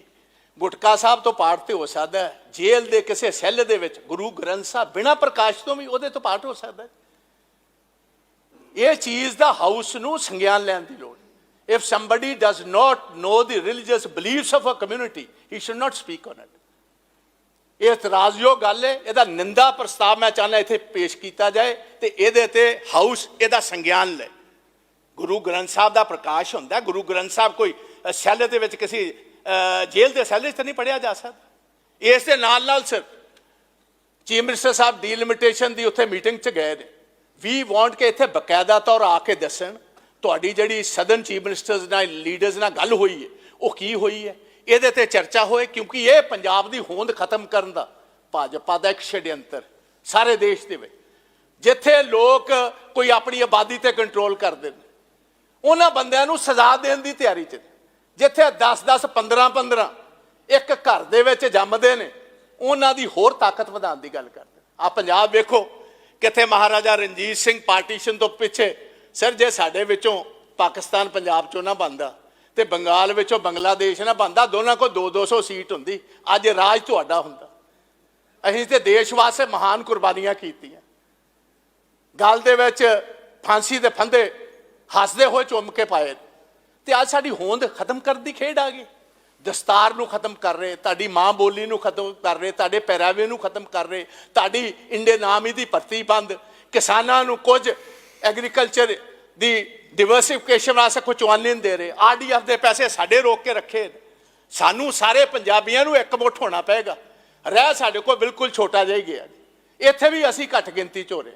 ਗੁਟਕਾ ਸਾਹਿਬ ਤੋਂ ਪਾਠ ਤੇ ਹੋ ਸਕਦਾ ਹੈ, ਜੇਲ੍ਹ ਦੇ ਕਿਸੇ ਸੈੱਲ ਦੇ ਵਿੱਚ ਗੁਰੂ ਗ੍ਰੰਥ ਸਾਹਿਬ ਬਿਨਾਂ ਪ੍ਰਕਾਸ਼ ਤੋਂ ਵੀ ਉਹਦੇ ਤੋਂ ਪਾਠ ਹੋ ਸਕਦਾ ਹੈ। ਇਹ ਚੀਜ਼ ਦਾ ਹਾਊਸ ਨੂੰ ਸੰਗਿਆਨ ਲੈਣ ਦੀ ਲੋੜ if somebody does not know the religious beliefs of a community he should not speak on it. ਇਹ ਇਤਰਾਜ਼ਯੋਗ ਗੱਲ ਹੈ। ਇਹਦਾ ਨਿੰਦਾ ਪ੍ਰਸਤਾਵ ਮੈਂ ਚਾਹੁੰਦਾ ਇੱਥੇ ਪੇਸ਼ ਕੀਤਾ ਜਾਏ ਤੇ ਇਹਦੇ ਤੇ ਹਾਊਸ ਇਹਦਾ ਸੰਗਿਆਨ ਲੈ। ਗੁਰੂ ਗ੍ਰੰਥ ਸਾਹਿਬ ਦਾ ਪ੍ਰਕਾਸ਼ ਹੁੰਦਾ ਗੁਰੂ ਗ੍ਰੰਥ ਸਾਹਿਬ ਕੋਈ ਸੈੱਲ ਦੇ ਵਿੱਚ ਕਿਸੇ ਜੇਲ੍ਹ ਦੇ ਸੈਲਰੀ 'ਚ ਤਾਂ ਨਹੀਂ ਪੜਿਆ ਜਾ ਸਕਦਾ। ਇਸ ਦੇ ਨਾਲ ਨਾਲ ਸਰ ਚੀਫ ਮਿਨਿਸਟਰ ਸਾਹਿਬ ਡੀਲਿਮਿਟੇਸ਼ਨ ਦੀ ਉੱਥੇ ਮੀਟਿੰਗ 'ਚ ਗਏ ਨੇ। ਵੀ ਵਾਂਟ ਕੇ ਇੱਥੇ ਬਕਾਇਦਾ ਤੌਰ ਆ ਕੇ ਦੱਸਣ, ਤੁਹਾਡੀ ਜਿਹੜੀ ਸਦਨ ਚੀਫ ਮਿਨਿਸਟਰਸ ਨਾਲ, ਲੀਡਰਸ ਨਾਲ ਗੱਲ ਹੋਈ ਹੈ, ਉਹ ਕੀ ਹੋਈ ਹੈ? ਇਹਦੇ ਤੇ ਚਰਚਾ ਹੋਏ, ਕਿਉਂਕਿ ਇਹ ਪੰਜਾਬ ਦੀ ਹੋਂਦ ਖਤਮ ਕਰਨ ਦਾ ਭਾਜਪਾ ਦਾ ਇੱਕ ਛੜਯੰਤਰ ਸਾਰੇ ਦੇਸ਼ ਦੇ ਵਿੱਚ। ਜਿੱਥੇ ਲੋਕ ਕੋਈ ਆਪਣੀ ਆਬਾਦੀ ਤੇ ਕੰਟਰੋਲ ਕਰਦੇ ਨੇ, ਉਹਨਾਂ ਬੰਦਿਆਂ ਨੂੰ ਸਜ਼ਾ ਦੇਣ ਦੀ ਤਿਆਰੀ 'ਚ ਨੇ। ਜਿੱਥੇ 10 10 15 15 ਇੱਕ ਘਰ ਦੇ ਵਿੱਚ ਜੰਮਦੇ ਨੇ, ਉਹਨਾਂ ਦੀ ਹੋਰ ਤਾਕਤ ਵਧਾਉਣ ਦੀ ਗੱਲ ਕਰਦੇ ਆ ਪੰਜਾਬ ਵੇਖੋ, ਕਿੱਥੇ ਮਹਾਰਾਜਾ ਰਣਜੀਤ ਸਿੰਘ ਪਾਰਟੀਸ਼ਨ ਤੋਂ ਪਿੱਛੇ, ਸਰ, ਜੇ ਸਾਡੇ ਵਿੱਚੋਂ ਪਾਕਿਸਤਾਨ ਪੰਜਾਬ ਚੋਂ ਨਾ ਬੰਦਾ ਤੇ ਬੰਗਾਲ ਵਿੱਚੋਂ ਬੰਗਲਾਦੇਸ਼ ਨਾ ਬੰਦਾ ਦੋਨਾਂ ਕੋ 2-200 ਸੀਟ ਹੁੰਦੀ, ਅੱਜ ਰਾਜ ਤੁਹਾਡਾ ਹੁੰਦਾ। ਅਸੀਂ ਤੇ ਦੇਸ਼ ਵਾਸਤੇ ਮਹਾਨ ਕੁਰਬਾਨੀਆਂ ਕੀਤੀਆਂ। ਗੱਲ ਦੇ ਵਿੱਚ ਫਾਂਸੀ ਦੇ ਫੰਦੇ ਹੱਸਦੇ ਹੋਏ ਚੁੰਮ ਕੇ ਪਾਏ ਤੇ ਅੱਜ ਸਾਡੀ ਹੋਂਦ ਖਤਮ ਕਰਨ ਦੀ ਖੇਡ ਆ ਗਈ। ਦਸਤਾਰ ਨੂੰ ਖਤਮ ਕਰ ਰਹੇ, ਤੁਹਾਡੀ ਮਾਂ ਬੋਲੀ ਨੂੰ ਖਤਮ ਕਰ ਰਹੇ, ਤੁਹਾਡੇ ਪਹਿਰਾਵੇ ਨੂੰ ਖਤਮ ਕਰ ਰਹੇ, ਤੁਹਾਡੀ ਇੰਡੇ ਨਾਮੀ ਦੀ ਭਰਤੀ ਬੰਦ, ਕਿਸਾਨਾਂ ਨੂੰ ਕੁਝ ਐਗਰੀਕਲਚਰ ਦੀ ਡਿਵਰਸਿਫਿਕੇਸ਼ਨ ਵਾਸਤੇ ਕੁਝ ਚਵਾਨੇ ਦੇ ਰਹੇ, ਆਰਡੀਐਫ ਦੇ ਪੈਸੇ ਸਾਡੇ ਰੋਕ ਕੇ ਰੱਖੇ ਸਾਨੂੰ ਸਾਰੇ ਪੰਜਾਬੀਆਂ ਨੂੰ ਇਕਮੁੱਠ ਹੋਣਾ ਪਏਗਾ। ਰਹਿ ਸਾਡੇ ਕੋਲ ਬਿਲਕੁਲ ਛੋਟਾ ਜਿਹਾ ਹੀ ਗਿਆ। ਇੱਥੇ ਵੀ ਅਸੀਂ ਘੱਟ ਗਿਣਤੀ ਚ ਹੋ ਰਹੇ।